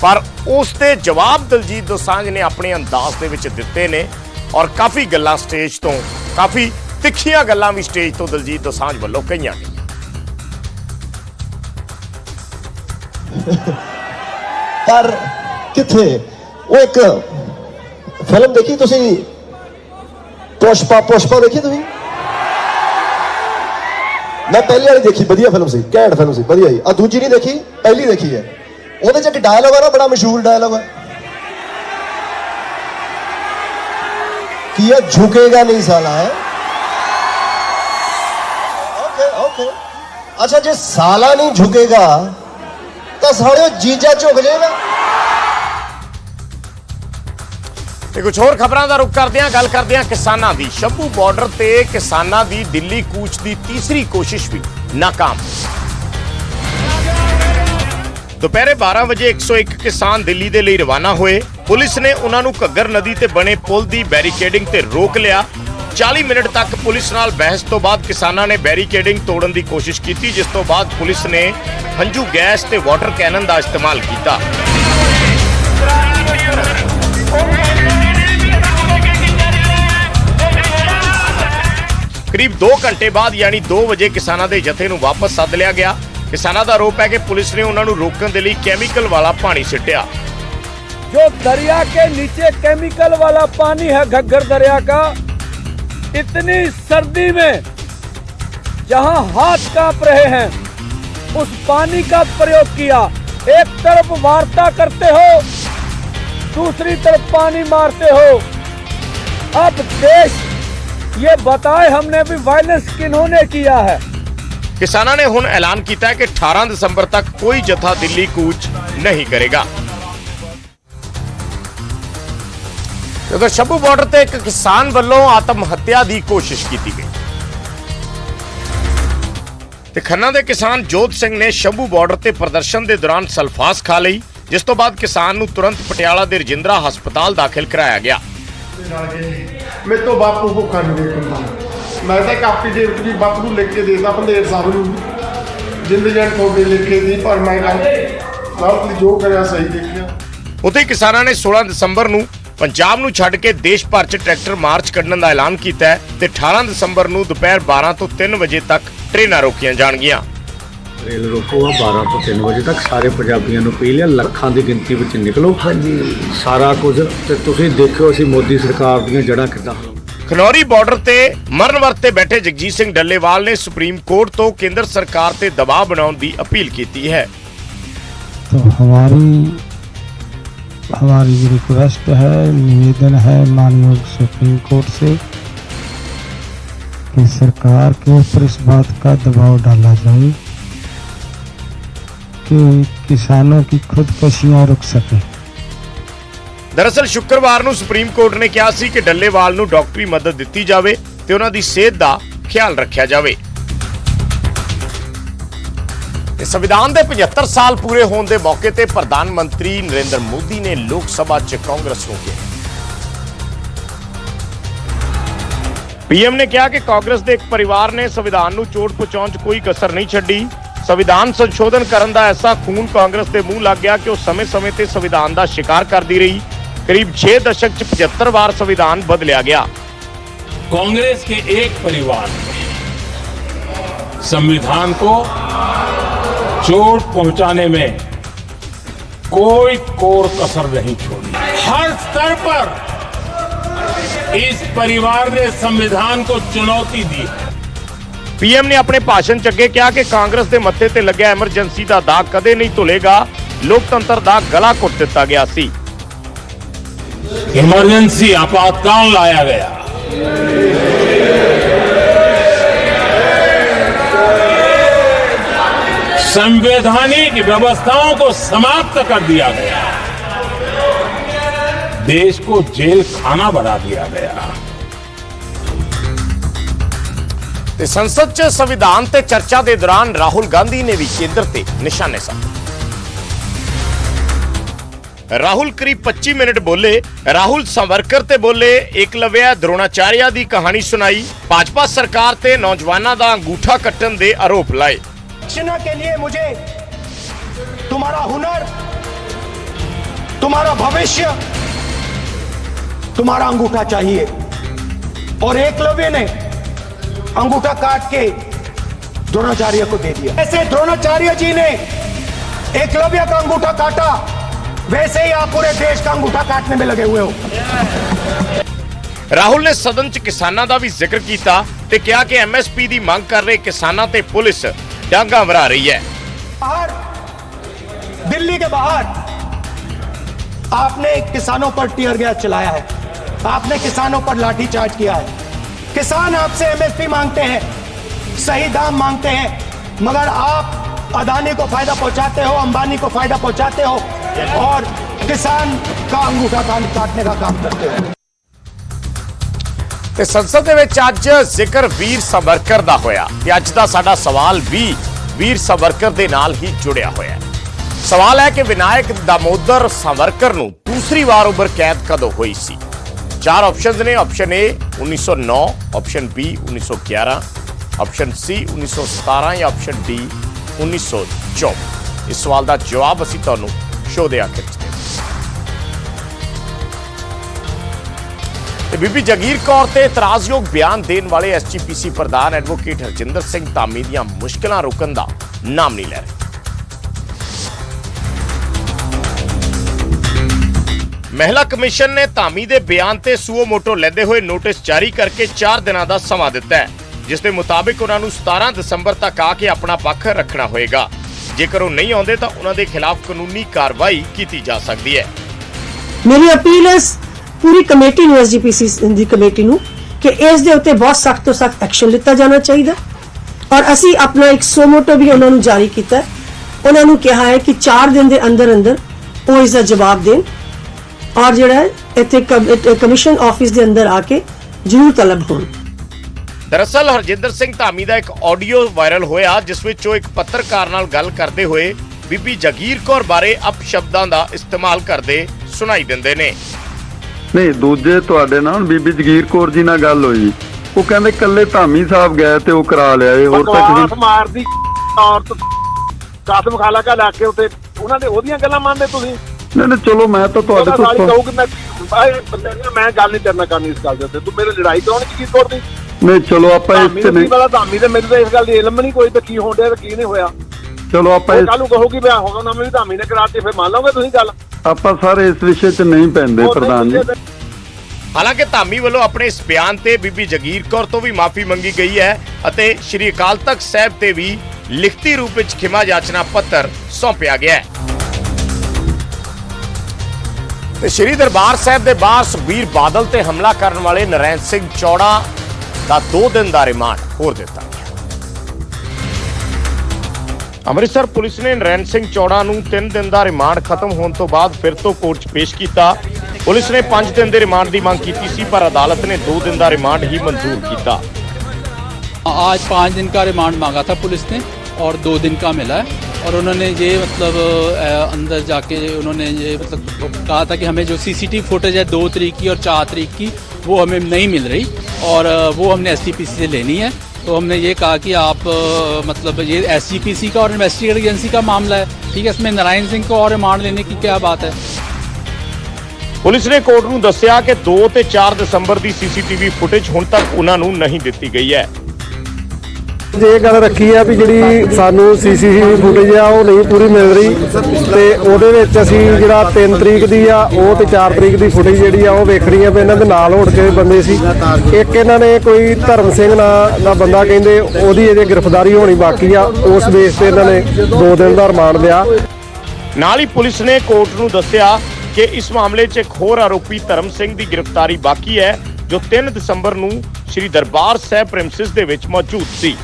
ਪਰ ਉਸ ਤੇ ਜਵਾਬ ਦਲਜੀਤ ਦੋਸਾਂਝ ਨੇ ਆਪਣੇ ਅੰਦਾਜ਼ ਦੇ ਵਿੱਚ ਦਿੱਤੇ ਨੇ ਔਰ ਕਾਫੀ ਗੱਲਾਂ ਸਟੇਜ ਤੋਂ, ਕਾਫੀ ਤਿੱਖੀਆਂ ਗੱਲਾਂ ਵੀ ਸਟੇਜ ਤੋਂ ਦਲਜੀਤ ਦੋਸਾਂਝ ਵੱਲੋਂ ਕਹੀਆਂ ਗਈਆਂ। ਪਰ ਕਿੱਥੇ? ਉਹ ਇੱਕ ਫਿਲਮ ਦੇਖੀ ਤੁਸੀਂ? ਪੁਸ਼ਪਾ ਪੁਸ਼ਪਾ ਦੇਖੀ ਤੁਸੀਂ? ਮੈਂ ਪਹਿਲੀ ਵਾਲੀ ਦੇਖੀ, ਵਧੀਆ ਫਿਲਮ ਸੀ, ਘੈਂਟ ਫਿਲਮ ਸੀ, ਵਧੀਆ ਹੀ ਆ ਦੂਜੀ ਨਹੀਂ ਦੇਖੀ, ਪਹਿਲੀ ਦੇਖੀ ਹੈ। ਉਹਦੇ ਚ ਇੱਕ ਡਾਇਲੌਗ ਆ ਨਾ, ਬੜਾ ਮਸ਼ਹੂਰ ਡਾਇਲੌਗ ਹੈ ਕੀ ਆ, ਝੁਕੇਗਾ ਨਹੀਂ ਸਾਲਾ, ਹੈ? ਓਕੇ ਓਕੇ ਅੱਛਾ, ਜੇ ਸਾਲਾ ਨਹੀਂ ਝੁਕੇਗਾ, ਤਾਂ ਸਾਲਿਓ ਜੀਜਾ ਝੁਕ ਜਾਏਗਾ ਤੇ ਕੁਝ ਹੋਰ ਖਬਰਾਂ ਦਾ ਰੁਖ ਕਰਦੇ ਹਾਂ, ਗੱਲ ਕਰਦੇ ਹਾਂ ਕਿਸਾਨਾਂ ਦੀ। ਸ਼ੰਭੂ ਬਾਰਡਰ ਤੇ ਕਿਸਾਨਾਂ ਦੀ ਦਿੱਲੀ ਕੂਚ ਦੀ ਤੀਸਰੀ ਕੋਸ਼ਿਸ਼ ਵੀ ਨਾਕਾਮ। ਦੁਪਹਿਰੇ 12 ਵਜੇ 101 ਕਿਸਾਨ ਦਿੱਲੀ ਦੇ ਲਈ ਰਵਾਨਾ ਹੋਏ। ਪੁਲਿਸ ਨੇ ਉਹਨਾਂ ਨੂੰ ਘੱਗਰ ਨਦੀ ਤੇ ਬਣੇ ਪੁਲ ਦੀ ਬੈਰੀਕੇਡਿੰਗ ਤੇ ਰੋਕ ਲਿਆ। 40 ਮਿੰਟ ਤੱਕ ਪੁਲਿਸ ਨਾਲ ਬਹਿਸ ਤੋਂ ਬਾਅਦ ਕਿਸਾਨਾਂ ਨੇ ਬੈਰੀਕੇਡਿੰਗ ਤੋੜਨ ਦੀ ਕੋਸ਼ਿਸ਼ ਕੀਤੀ, ਜਿਸ ਤੋਂ ਬਾਅਦ ਪੁਲਿਸ ਨੇ ਹੰਝੂ ਗੈਸ ਤੇ ਵਾਟਰ ਕੈਨਨ ਦਾ ਇਸਤੇਮਾਲ ਕੀਤਾ। ਕਰੀਬ 2 ਘੰਟੇ ਬਾਅਦ ਯਾਨੀ 2 ਵਜੇ ਕਿਸਾਨਾਂ ਦੇ ਜਥੇ ਨੂੰ ਵਾਪਸ ਸੱਦ ਲਿਆ ਗਿਆ ਕਿਸਾਨਾਂ ਦਾ ਆਰੋਪ ਹੈ ਕਿ ਪੁਲਿਸ ਨੇ ਉਹਨਾਂ ਨੂੰ ਰੋਕਣ ਦੇ ਲਈ ਕੈਮੀਕਲ ਵਾਲਾ ਪਾਣੀ ਸਿੱਟਿਆ जो दरिया के नीचे केमिकल वाला पानी है घग्गर दरिया का इतनी सर्दी में जहां हाथ कांप रहे हैं उस पानी का प्रयोग किया एक तरफ वार्ता करते हो दूसरी तरफ पानी मारते हो अब देश ये बताए हमने भी वायलेंस किन्होंने किया है ਕਿਸਾਨਾਂ ਨੇ ਹੁਣ ਐਲਾਨ ਕੀਤਾ ਹੈ ਕਿ 18 ਦਸੰਬਰ ਤੱਕ ਕੋਈ ਜਥਾ ਦਿੱਲੀ ਕੂਚ ਨਹੀਂ ਕਰੇਗਾ ਜਦੋਂ ਸ਼ੰਭੂ ਬਾਰਡਰ ਤੇ ਇੱਕ ਕਿਸਾਨ ਵੱਲੋਂ ਆਤਮ ਹੱਤਿਆ ਦੀ ਕੋਸ਼ਿਸ਼ ਕੀਤੀ ਗਈ ਤੇ ਖੰਨਾ ਦੇ ਕਿਸਾਨ ਜੋਤ ਸਿੰਘ ਨੇ ਸ਼ੰਭੂ ਬਾਰਡਰ ਤੇ ਪ੍ਰਦਰਸ਼ਨ ਦੇ ਦੌਰਾਨ ਸਲਫਾਸ ਖਾ ਲਈ ਜਿਸ ਤੋਂ ਬਾਅਦ ਕਿਸਾਨ ਨੂੰ ਤੁਰੰਤ ਪਟਿਆਲਾ ਦੇ ਰਜਿੰਦਰਾ ਹਸਪਤਾਲ ਦਾਖਲ ਕਰਾਇਆ ਗਿਆ। ਮੇਰੇ ਤੋਂ ਬਾਪੂ ਭੁੱਖਾ ਨਹੀਂ ਦੇਖਦਾ ਮੈਂ ਤਾਂ ਕਾਪੀ ਦੇ ਵਿੱਚ ਵੀ ਬਾਪੂ ਨੂੰ ਲਿਖ ਕੇ ਦੇਦਾ ਪੰਦੇਰ ਸਾਹਿਬ ਨੂੰ। ਜਿੰਦ ਜਾਨ ਤੁਹਾਡੇ ਲਿਖੇ ਦੀ ਪਰ ਮੈਂ ਗੱਲ ਗਲਤ ਜੋ ਕਰਿਆ ਸਹੀ ਦੇਖਿਆ। ਹੀ ਕਿਸਾਨਾਂ ਨੇ 16 ਦਸੰਬਰ ਨੂੰ ਪੰਜਾਬ ਨੂੰ ਛੱਡ ਕੇ ਦੇਸ਼ ਭਰ 'ਚ ਟਰੈਕਟਰ ਮਾਰਚ ਕੱਢਣ ਦਾ ਐਲਾਨ ਕੀਤਾ ਹੈ ਤੇ 18 ਦਸੰਬਰ ਨੂੰ ਦੁਪਹਿਰ 12 ਤੋਂ 3 ਵਜੇ ਤੱਕ ਟ੍ਰੇਨਾਂ ਰੋਕੀਆਂ ਜਾਣਗੀਆਂ। ਰੇਲ ਰੋਕੋ ਆ 12 ਤੋਂ 3 ਵਜੇ ਤੱਕ ਸਾਰੇ ਪੰਜਾਬੀਆਂ ਨੂੰ ਪੀ ਲਿਆ ਲੱਖਾਂ ਦੀ ਗਿਣਤੀ ਵਿੱਚ ਨਿਕਲੋ ਹਾਂਜੀ ਸਾਰਾ ਕੁਝ ਤੇ ਤੁਸੀਂ ਦੇਖਿਓ ਅਸੀਂ ਮੋਦੀ ਸਰਕਾਰ ਦੀਆਂ ਜੜ੍ਹਾਂ ਕਿੱਦਾਂ ਹਲਾਉਂਦੇ ਖਨੌਰੀ ਬਾਰਡਰ ਤੇ ਮਰਨ ਵਰਤ ਤੇ ਬੈਠੇ ਜਗਜੀਤ ਸਿੰਘ ਡੱਲੇਵਾਲ ਨੇ ਸੁਪਰੀਮ ਕੋਰਟ ਤੋਂ ਕੇਂਦਰ ਸਰਕਾਰ ਤੇ ਦਬਾਅ ਬਣਾਉਣ ਦੀ ਅਪੀਲ ਕੀਤੀ ਹੈ तो हमारी हमारी रिक्वेस्ट है निवेदन है माननीय सुप्रीम कोर्ट से कि सरकार के ऊपर इस बात का दबाव डाला जाए कि किसानों की खुदकशियां रुक सकें ਦਰਅਸਲ ਸ਼ੁੱਕਰਵਾਰ ਨੂੰ ਸੁਪਰੀਮ ਕੋਰਟ ਨੇ ਕਿਹਾ ਸੀ ਕਿ ਡੱਲੇਵਾਲ ਨੂੰ ਡਾਕਟਰੀ ਮਦਦ ਦਿੱਤੀ ਜਾਵੇ ਤੇ ਉਹਨਾਂ ਦੀ ਸਿਹਤ ਦਾ ਖਿਆਲ ਰੱਖਿਆ ਜਾਵੇ ਤੇ ਸੰਵਿਧਾਨ ਦੇ 75 ਸਾਲ ਪੂਰੇ ਹੋਣ ਦੇ ਮੌਕੇ ਤੇ ਪ੍ਰਧਾਨ ਮੰਤਰੀ ਨਰਿੰਦਰ ਮੋਦੀ ਨੇ ਲੋਕ ਸਭਾ 'ਚ ਕਾਂਗਰਸ ਨੂੰ ਕਿਹਾ ਪੀਐਮ ਨੇ ਕਿਹਾ ਕਿ ਕਾਂਗਰਸ ਦੇ ਇੱਕ ਪਰਿਵਾਰ ਨੇ ਸੰਵਿਧਾਨ ਨੂੰ ਚੋਟ ਪਹੁੰਚਾਉਣ 'ਚ ਕੋਈ ਕਸਰ ਨਹੀਂ ਛੱਡੀ ਸੰਵਿਧਾਨ ਸੰਸ਼ੋਧਨ ਕਰਨ ਦਾ ਐਸਾ ਖੂਨ ਕਾਂਗਰਸ ਦੇ ਮੂੰਹ ਲੱਗ ਗਿਆ ਕਿ ਉਹ ਸਮੇਂ-ਸਮੇਂ ਤੇ ਸੰਵਿਧਾਨ ਦਾ ਸ਼ਿਕਾਰ ਕਰਦੀ ਰਹੀ ਕਰੀਬ 6 ਦਸ਼ਕ 'ਚ 75 ਵਾਰ ਸੰਵਿਧਾਨ ਬਦਲਿਆ ਗਿਆ कांग्रेस के एक परिवार ने संविधान को चोट पहुंचाने में कोई कोर कसर नहीं छोड़ी हर स्तर पर इस परिवार ने संविधान को चुनौती दी है ਪੀਐਮ ਨੇ ਆਪਣੇ ਭਾਸ਼ਣ 'ਚ ਅੱਗੇ ਕਿਹਾ ਕਿ ਕਾਂਗਰਸ ਦੇ ਮੱਥੇ ਤੇ ਲੱਗਿਆ ਐਮਰਜੈਂਸੀ ਦਾ ਦਾਗ ਕਦੇ ਨਹੀਂ ਧੁਲੇਗਾ ਲੋਕਤੰਤਰ ਦਾ ਗਲਾ ਘੁੱਟ ਦਿੱਤਾ ਗਿਆ ਸੀ इमरजेंसी आपातकाल लाया गया संवैधानिक व्यवस्थाओं को समाप्त कर दिया गया देश को जेल खाना बना दिया गया ਤੇ ਸੰਸਦ 'ਚ ਸੰਵਿਧਾਨ ਤੇ ਚਰਚਾ ਦੇ ਦੌਰਾਨ ਰਾਹੁਲ ਗਾਂਧੀ ਨੇ ਵੀ ਕੇਂਦਰ ਤੇ ਨਿਸ਼ਾਨੇ ਸਾਧੇ ਰਾਹੁਲ ਕਰੀਬ 25 ਮਿੰਟ ਬੋਲੇ ਰਾਹੁਲ ਸੰਵਰਕਰ ਤੇ ਬੋਲੇ ਏਕਲਵਿਆ ਦਰੋਣਾਚਾਰਿਆ ਦੀ ਕਹਾਣੀ ਸੁਣਾਈ ਭਾਜਪਾ ਸਰਕਾਰ ਤੇ ਨੌਜਵਾਨਾਂ ਦਾ ਅੰਗੂਠਾ ਕੱਟਣ ਦੇ ਆਰੋਪ ਲਾਏ दक्षिणा के लिए मुझे तुम्हारा हुनर तुम्हारा भविष्य तुम्हारा अंगूठा चाहिए और एकलव्य ने अंगूठा काट के द्रोणाचार्य को दे दिया ऐसे द्रोणाचार्य जी ने एकलव्य का अंगूठा काटा वैसे ही आप पूरे देश का अंगूठा काटने में लगे हुए हो ਰਾਹੁਲ ਨੇ ਸਦਨ 'ਚ ਕਿਸਾਨਾਂ ਦਾ ਵੀ ਜ਼ਿਕਰ ਕੀਤਾ ਤੇ ਕਿਹਾ ਕਿ ਐਮਐਸਪੀ ਦੀ ਮੰਗ ਕਰ ਰਹੇ ਕਿਸਾਨਾਂ ਤੇ ਪੁਲਿਸ ਡਾਂਗਾ ਵਰਾ ਰਹੀ ਹੈ बाहर दिल्ली के बाहर आपने किसानों पर टीयर गैस चलाया है आपने किसानों पर लाठीचार्ज किया है किसान आपसे एमएसपी मांगते हैं सही दाम मांगते हैं मगर आप अदानी को फायदा पहुंचाते हो अंबानी को फायदा पहुंचाते हो और किसान का अंगूठा काट- काटने का काम करते हो ਤੇ ਸੰਸਦ ਦੇ ਵਿੱਚ ਅੱਜ ਜ਼ਿਕਰ ਵੀਰ ਸਾਵਰਕਰ ਦਾ ਹੋਇਆ ਤੇ ਅੱਜ ਦਾ ਸਾਡਾ ਸਵਾਲ ਵੀ ਵੀਰ ਸਾਵਰਕਰ ਦੇ ਨਾਲ ਹੀ ਜੁੜਿਆ ਹੋਇਆ ਹੈ ਸਵਾਲ ਹੈ ਕਿ ਵਿਨਾਇਕ दामोदर ਸਾਵਰਕਰ ਨੂੰ ਦੂਸਰੀ ਵਾਰ ਉਮਰ ਕੈਦ ਕਦੋਂ ਹੋਈ ਸੀ ਚਾਰ ਆਪਸ਼ਨਸ ਨੇ option A 1909 option B 1911 option C 1917 ਜਾਂ ਆਪਸ਼ਨ ਡੀ 1924 ਇਸ ਸਵਾਲ ਦਾ ਜਵਾਬ ਅਸੀਂ ਤੁਹਾਨੂੰ ਸ਼ੋਅ ਦੇ ਆਖਿਰ 'ਚ ਤੇ ਬੀਬੀ ਜਗੀਰ ਕੌਰ ਤੇ ਇਤਰਾਜ਼ਯੋਗ ਬਿਆਨ ਦੇਣ ਵਾਲੇ ਐਸਜੀਪੀਸੀ ਪ੍ਰਧਾਨ ਐਡਵੋਕੇਟ ਹਰਜਿੰਦਰ ਸਿੰਘ ਧਾਮੀ ਦੀਆਂ ਮੁਸ਼ਕਲਾਂ ਰੋਕਣ ਦਾ ਨਾਮ ਨਹੀਂ ਲੈ ਰਹੇ ਮਹਿਲਾ ਕਮਿਸ਼ਨ ਨੇ ਧਾਮੀ ਦੇ ਬਿਆਨ ਤੇ ਸੂਓ ਮੋਟੋ ਲੈਂਦੇ ਹੋਏ ਨੋਟਿਸ ਜਾਰੀ ਕਰਕੇ 4 ਦਿਨਾਂ ਦਾ ਸਮਾਂ ਦਿੱਤਾ ਹੈ, ਜਿਸ ਦੇ ਮੁਤਾਬਿਕ ਉਹਨਾਂ ਨੂੰ 17 ਦਸੰਬਰ ਤੱਕ ਆ ਕੇ ਆਪਣਾ ਪੱਖ ਰੱਖਣਾ ਹੋਏਗਾ। ਜੇਕਰ ਉਹ ਨਹੀਂ ਆਉਂਦੇ ਤਾਂ ਉਹਨਾਂ ਦੇ ਖਿਲਾਫ ਕਾਨੂੰਨੀ ਕਾਰਵਾਈ ਕੀਤੀ ਜਾ ਸਕਦੀ ਹੈ। ਮੇਰੀ ਅਪੀਲ ਹੈ ਪੂਰੀ ਕਮੇਟੀ ਨੂੰ ਐਸਜੀਪੀਸੀ ਦੀ ਕਮੇਟੀ ਨੂੰ, ਕਿ ਇਸ ਦੇ ਉੱਤੇ ਬਹੁਤ ਸਖਤ ਤੋਂ ਸਖਤ ਐਕਸ਼ਨ ਲਿੱਤਾ ਜਾਣਾ ਚਾਹੀਦਾ ਔਰ ਅਸੀਂ ਆਪਣਾ ਇੱਕ ਸੋਮੋਟੋ ਵੀ ਉਹਨਾਂ ਨੂੰ ਜਾਰੀ ਕੀਤਾ ਹੈ। ਉਹਨਾਂ ਨੂੰ ਕਿਹਾ ਹੈ ਕਿ 4 ਦਿਨ ਦੇ ਅੰਦਰ ਅੰਦਰ ਉਹ ਇਸ ਦਾ ਜਵਾਬ ਦੇਣ। ਔਰ ਜਿਹੜਾ ਹੈ, ਇੱਥੇ ਕਮ- ਕਮਿਸ਼ਨ ਆਫਿਸ ਦੇ ਅੰਦਰ ਆ ਕੇ ਜ਼ਰੂਰ ਤਲਬ ਹੋਣ। ਦਰਅਸਲ ਹਰਜਿੰਦਰ ਸਿੰਘ ਧਾਮੀ ਦਾ ਇੱਕ ਆਡੀਓ ਵਾਇਰਲ ਹੋਇਆ ਜਿਸ ਵਿੱਚ ਉਹ ਇੱਕ ਪੱਤਰਕਾਰ ਨਾਲ ਗੱਲ ਕਰਦੇ ਹੋਏ ਬੀਬੀ ਜਗੀਰ ਕੌਰ ਬਾਰੇ ਅਪਸ਼ਬਦਾਂ ਦਾ ਇਸਤੇਮਾਲ ਕਰਦੇ ਸੁਣਾਈ ਦਿੰਦੇ ਨੇ। ਨਹੀਂ ਦੂਜੇ ਤੁਹਾਡੇ ਨਾਲ ਬੀਬੀ ਜਗੀਰ ਕੌਰ ਜੀ ਨਾਲ ਗੱਲ ਹੋਈ। ਉਹ ਕਹਿੰਦੇ ਕੱਲੇ ਧਾਮੀ ਸਾਹਿਬ ਗਏ ਤੇ ਉਹ ਕਰਾ ਲਿਆ ਇਹ ਹੋਰ ਤਾਂ ਕਿਸੇ ਮਾਰਦੀ ਔਰਤ ਕਸਮ ਖਾਲਾ ਕਾ ਲਾ ਕੇ ਉੱਤੇ ਉਹਨਾਂ ਦੇ ਉਹਦੀਆਂ ਗੱਲਾਂ ਮੰਨਦੇ ਤੁਸੀਂ? ਨਹੀਂ ਨਹੀਂ ਚਲੋ ਮੈਂ ਤਾਂ ਤੁਹਾਡੇ ਸਾਲੀ ਤੋਂ ਕਹੂਗੀ ਮੈਂ ਆਏ ਬੰਦੇ ਨਾਲ ਮੈਂ ਗੱਲ ਨਹੀਂ ਕਰਨਾ ਕਰਨੀ ਇਸ ਗੱਲ ਦੇ ਉੱਤੇ। ਤੂੰ ਮੇਰੇ ਲੜਾਈ ਕਰਾਉਣੀ ਕੀ ਕਰਦੀ ਨਹੀਂ ਚਲੋ ਆਪਾਂ ਇੱਥੇ ਨਹੀਂ ਪਤਾ ਧਾਮੀ ਤੇ ਮੈਨੂੰ ਤਾਂ ਇਸ ਗੱਲ ਦੀ ਇਲਮ ਨਹੀਂ ਕੋਈ ਤੇ ਕੀ ਹੋਣ ਡਿਆ ਤੇ ਕੀ ਨਹੀਂ ਹੋਇਆ। ਚਲੋ ਆਪਾਂ ਉਹ ਇਸ- ਕੱਲ ਨੂੰ ਕਹੂਗੀ ਮੈਂ ਹੋਗਾ ਨਾ ਵੀ ਧਾਮੀ ਨੇ ਕਰਾਤੀ ਫਿਰ ਮੰਨ ਲਓਗੇ ਤੁਸੀਂ ਗੱਲ? ਆਪਾਂ ਸਾਰੇ ਇਸ ਵਿਸ਼ੇ 'ਚ ਨਹੀਂ ਪੈਂਦੇ ਉਹ ਤੇ ਪ੍ਰਧਾਨ ਜੀ। ਤੁਸੀਂ ਹਾਲਾਂਕਿ ਧਾਮੀ ਵੱਲੋਂ ਆਪਣੇ ਇਸ ਬਿਆਨ ਤੇ ਬੀਬੀ ਜਗੀਰ ਕੌਰ ਤੋਂ ਵੀ ਮਾਫੀ ਮੰਗੀ ਗਈ ਹੈ ਅਤੇ ਸ਼੍ਰੀ ਅਕਾਲ ਤਖਤ ਸਾਹਿਬ ਤੇ ਵੀ ਲਿਖਤੀ ਰੂਪ ਵਿੱਚ ਖਿਮਾ ਯਾਚਨਾ ਪੱਤਰ ਸੌਂਪਿਆ ਗਿਆ ਹੈ। ਤੇ ਸ਼੍ਰੀ ਦਰਬਾਰ ਸਾਹਿਬ ਦੇ ਬਾਹਰ ਸੁਖਬੀਰ ਬਾਦਲ ਤੇ ਹਮਲਾ ਕਰਨ ਵਾਲੇ ਨਰੈਣ ਸਿੰਘ ਚੌੜਾ ਦਾ 2 ਦਿਨ ਦਾ ਰਿਮਾਂਡ ਹੋਰ ਦਿੱਤਾ ਗਿਆ ਅੰਮ੍ਰਿਤਸਰ ਪੁਲਿਸ ਨੇ ਨਰੈਣ ਸਿੰਘ ਚੌੜਾ ਨੂੰ 3 ਦਿਨ ਦਾ ਰਿਮਾਂਡ ਖਤਮ ਹੋਣ ਤੋਂ ਬਾਅਦ ਫਿਰ ਤੋਂ ਕੋਰਟ 'ਚ ਪੇਸ਼ ਕੀਤਾ ਪੁਲਿਸ ਨੇ 5 ਦਿਨ ਦੇ ਰਿਮਾਂਡ ਦੀ ਮੰਗ ਕੀਤੀ ਸੀ ਪਰ ਅਦਾਲਤ ਨੇ 2 ਦਿਨ ਦਾ ਰਿਮਾਂਡ ਹੀ ਮਨਜ਼ੂਰ ਕੀਤਾ आज पाँच दिन का रिमांड मांगा था पुलिस ने और दो दिन का मिला है और उन्होंने ये मतलब अ, अंदर जाके उन्होंने ये मतलब कहा था कि हमें जो सीसीटीवी फुटेज है दो तरीक की और चार तरीक की वो हमें नहीं मिल रही और अ, वो हमने एसजीपीसी से लेनी है तो हमने ये कहा कि आप अ, मतलब ये एसजीपीसी का और इन्वेस्टिगेटिव एजेंसी का मामला है ठीक है इसमें नारायण सिंह को और रिमांड लेने की क्या बात है ਪੁਲਿਸ ਨੇ ਕੋਰਟ ਨੂੰ ਦੱਸਿਆ ਕਿ 2 ਤੇ 4 ਦਸੰਬਰ ਦੀ ਸੀਸੀਟੀਵੀ ਫੁਟੇਜ ਹੁਣ ਤੱਕ ਉਹਨਾਂ ਨੂੰ ਨਹੀਂ ਦਿੱਤੀ ਗਈ ਹੈ ਜੇ ਇਹ ਗੱਲ ਰੱਖੀ ਆ ਵੀ ਜਿਹੜੀ ਸਾਨੂੰ ਸੀਸੀਟੀਵੀ ਫੁਟੇਜ ਆ, ਉਹ ਨਹੀਂ ਪੂਰੀ ਮਿਲ ਰਹੀ। ਤੇ ਉਹਦੇ ਵਿੱਚ ਅਸੀਂ ਜਿਹੜਾ 3 ਤਰੀਕ ਦੀ ਆ, ਉਹ ਤੇ 4 ਤਰੀਕ ਦੀ ਫੁਟੇਜ ਜਿਹੜੀ ਆ, ਉਹ ਵੇਖਣੀ ਆ ਵੀ ਇਹਨਾਂ ਦੇ ਨਾਲ ਹੋੜ ਕੇ ਬੰਦੇ ਸੀ। ਇੱਕ ਇਹਨਾਂ ਨੇ ਕੋਈ ਧਰਮ ਸਿੰਘ ਨਾਂ ਦਾ ਬੰਦਾ ਕਹਿੰਦੇ, ਉਹਦੀ ਅਜੇ ਗ੍ਰਿਫਤਾਰੀ ਹੋਣੀ ਬਾਕੀ ਆ। ਉਸ ਬੇਸ ਤੇ ਇਹਨਾਂ ਨੇ 2 ਦਿਨ ਦਾ ਰਿਮਾਂਡ ਲਿਆ। ਨਾਲ ਹੀ ਪੁਲਿਸ ਨੇ ਕੋਰਟ ਨੂੰ ਦੱਸਿਆ ਕਿ ਇਸ ਮਾਮਲੇ 'ਚ ਇੱਕ ਹੋਰ ਆਰੋਪੀ ਧਰਮ ਸਿੰਘ ਦੀ ਗ੍ਰਿਫਤਾਰੀ ਬਾਕੀ ਹੈ, ਜੋ 3 ਦਸੰਬਰ ਨੂੰ ਸ੍ਰੀ ਦਰਬਾਰ ਸਾਹਿਬ ਪ੍ਰੈਮਿਸਿਸ ਦੇ ਵਿੱਚ ਮੌਜੂਦ ਸੀ।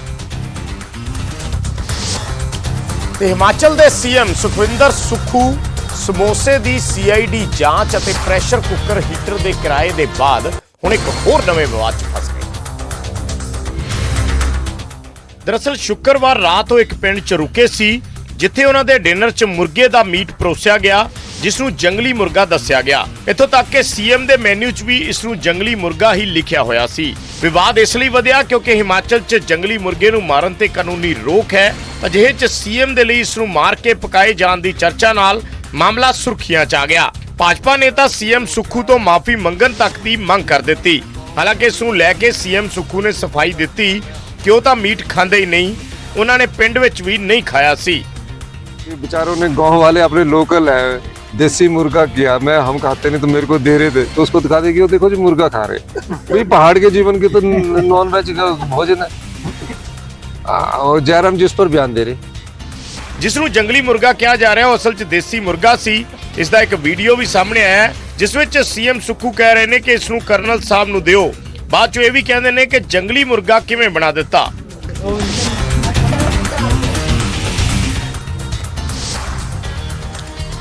ਤੇ ਹਿਮਾਚਲ ਦੇ ਸੀਐਮ ਸੁਖਵਿੰਦਰ ਸੁਖੂ, ਸਮੋਸੇ ਦੀ ਸੀਆਈਡੀ ਜਾਂਚ ਅਤੇ ਪ੍ਰੈਸ਼ਰ ਕੁੱਕਰ ਹੀਟਰ ਦੇ ਕਿਰਾਏ ਦੇ ਬਾਅਦ ਹੁਣ ਇੱਕ ਹੋਰ ਨਵੇਂ ਵਿਵਾਦ 'ਚ ਫਸ ਗਏ। ਦਰਅਸਲ ਸ਼ੁੱਕਰਵਾਰ ਰਾਤ ਉਹ ਇੱਕ ਪਿੰਡ 'ਚ ਰੁਕੇ ਸੀ, ਜਿੱਥੇ ਉਹਨਾਂ ਦੇ ਡਿਨਰ 'ਚ ਮੁਰਗੇ ਦਾ ਮੀਟ ਪਰੋਸਿਆ ਗਿਆ ਜਿਸ ਨੂੰ ਜੰਗਲੀ ਮੁਰਗਾ ਦੱਸਿਆ ਗਿਆ। ਇੱਥੋਂ ਤੱਕ ਕਿ ਸੀਐਮ ਦੇ ਮੈਨੂ 'ਚ ਵੀ ਇਸ ਨੂੰ ਜੰਗਲੀ ਮੁਰਗਾ ਹੀ ਲਿਖਿਆ ਹੋਇਆ ਸੀ। ਵਿਵਾਦ ਇਸ ਲਈ ਵਧਿਆ ਕਿਉਂਕਿ ਹਿਮਾਚਲ 'ਚ ਜੰਗਲੀ ਮੁਰਗੇ ਨੂੰ ਮਾਰਨ ਤੇ ਕਾਨੂੰਨੀ ਰੋਕ ਹੈ। ਅਜਿਹੇ 'ਚ ਸੀਐਮ ਦੇ ਲਈ ਇਸ ਨੂੰ ਮਾਰ ਕੇ ਪਕਾਏ ਜਾਣ ਦੀ ਚਰਚਾ ਨਾਲ ਮਾਮਲਾ ਸੁਰਖੀਆਂ 'ਚ ਆ ਗਿਆ। ਭਾਜਪਾ ਨੇਤਾ ਸੀਐਮ ਸੁਖੂ ਤੋਂ ਮਾਫੀ ਮੰਗਣ ਤੱਕ ਦੀ ਮੰਗ ਕਰ ਦਿੱਤੀ। ਹਾਲਾਂਕਿ ਇਸ ਨੂੰ ਲੈ ਕੇ ਸੀਐਮ ਸੁਖੂ ਨੇ ਸਫ਼ਾਈ ਦਿੱਤੀ। ਕਿ ਉਹ ਤਾਂ ਮੀਟ ਖਾਂਦੇ ਹੀ ਨਹੀਂ। ਉਹਨਾਂ ਨੇ ਪਿੰਡ ਵਿੱਚ ਵੀ ਨਹੀਂ ਖਾਇਆ ਸੀ। ਵਿਚਾਰੋਂ ਨੇ گاؤں ਵਾਲੇ ਆਪਣੇ ਲੋਕਲ ਹੈ। देसी मुर्गा किया मैं हम खाते नहीं तो मेरे को दे रहे थे तो उसको दिखा दे कि वो देखो जी मुर्गा खा रहे भाई पहाड़ के जीवन की तो नॉन वेज का भोजन है आ, और जयराम जी उस पर बयान दे रहे ਜਿਸ ਨੂੰ ਜੰਗਲੀ ਮੁਰਗਾ ਕਿਹਾ ਜਾ ਰਿਹਾ ਉਹ ਅਸਲ 'ਚ ਦੇਸੀ ਮੁਰਗਾ ਸੀ ਇਸ ਦਾ ਇੱਕ ਵੀਡੀਓ ਵੀ ਸਾਹਮਣੇ ਆਇਆ ਹੈ, ਜਿਸ ਵਿੱਚ ਸੀਐਮ ਸੁੱਖੂ ਕਹਿ ਰਹੇ ਨੇ ਕਿ ਇਸ ਨੂੰ ਕਰਨਲ ਸਾਹਿਬ ਨੂੰ ਦਿਓ ਬਾਅਦ 'ਚ ਇਹ ਵੀ ਕਹਿੰਦੇ ਨੇ ਕਿ ਜੰਗਲੀ ਮੁਰਗਾ ਕਿਵੇਂ ਬਣਾ ਦਿੱਤਾ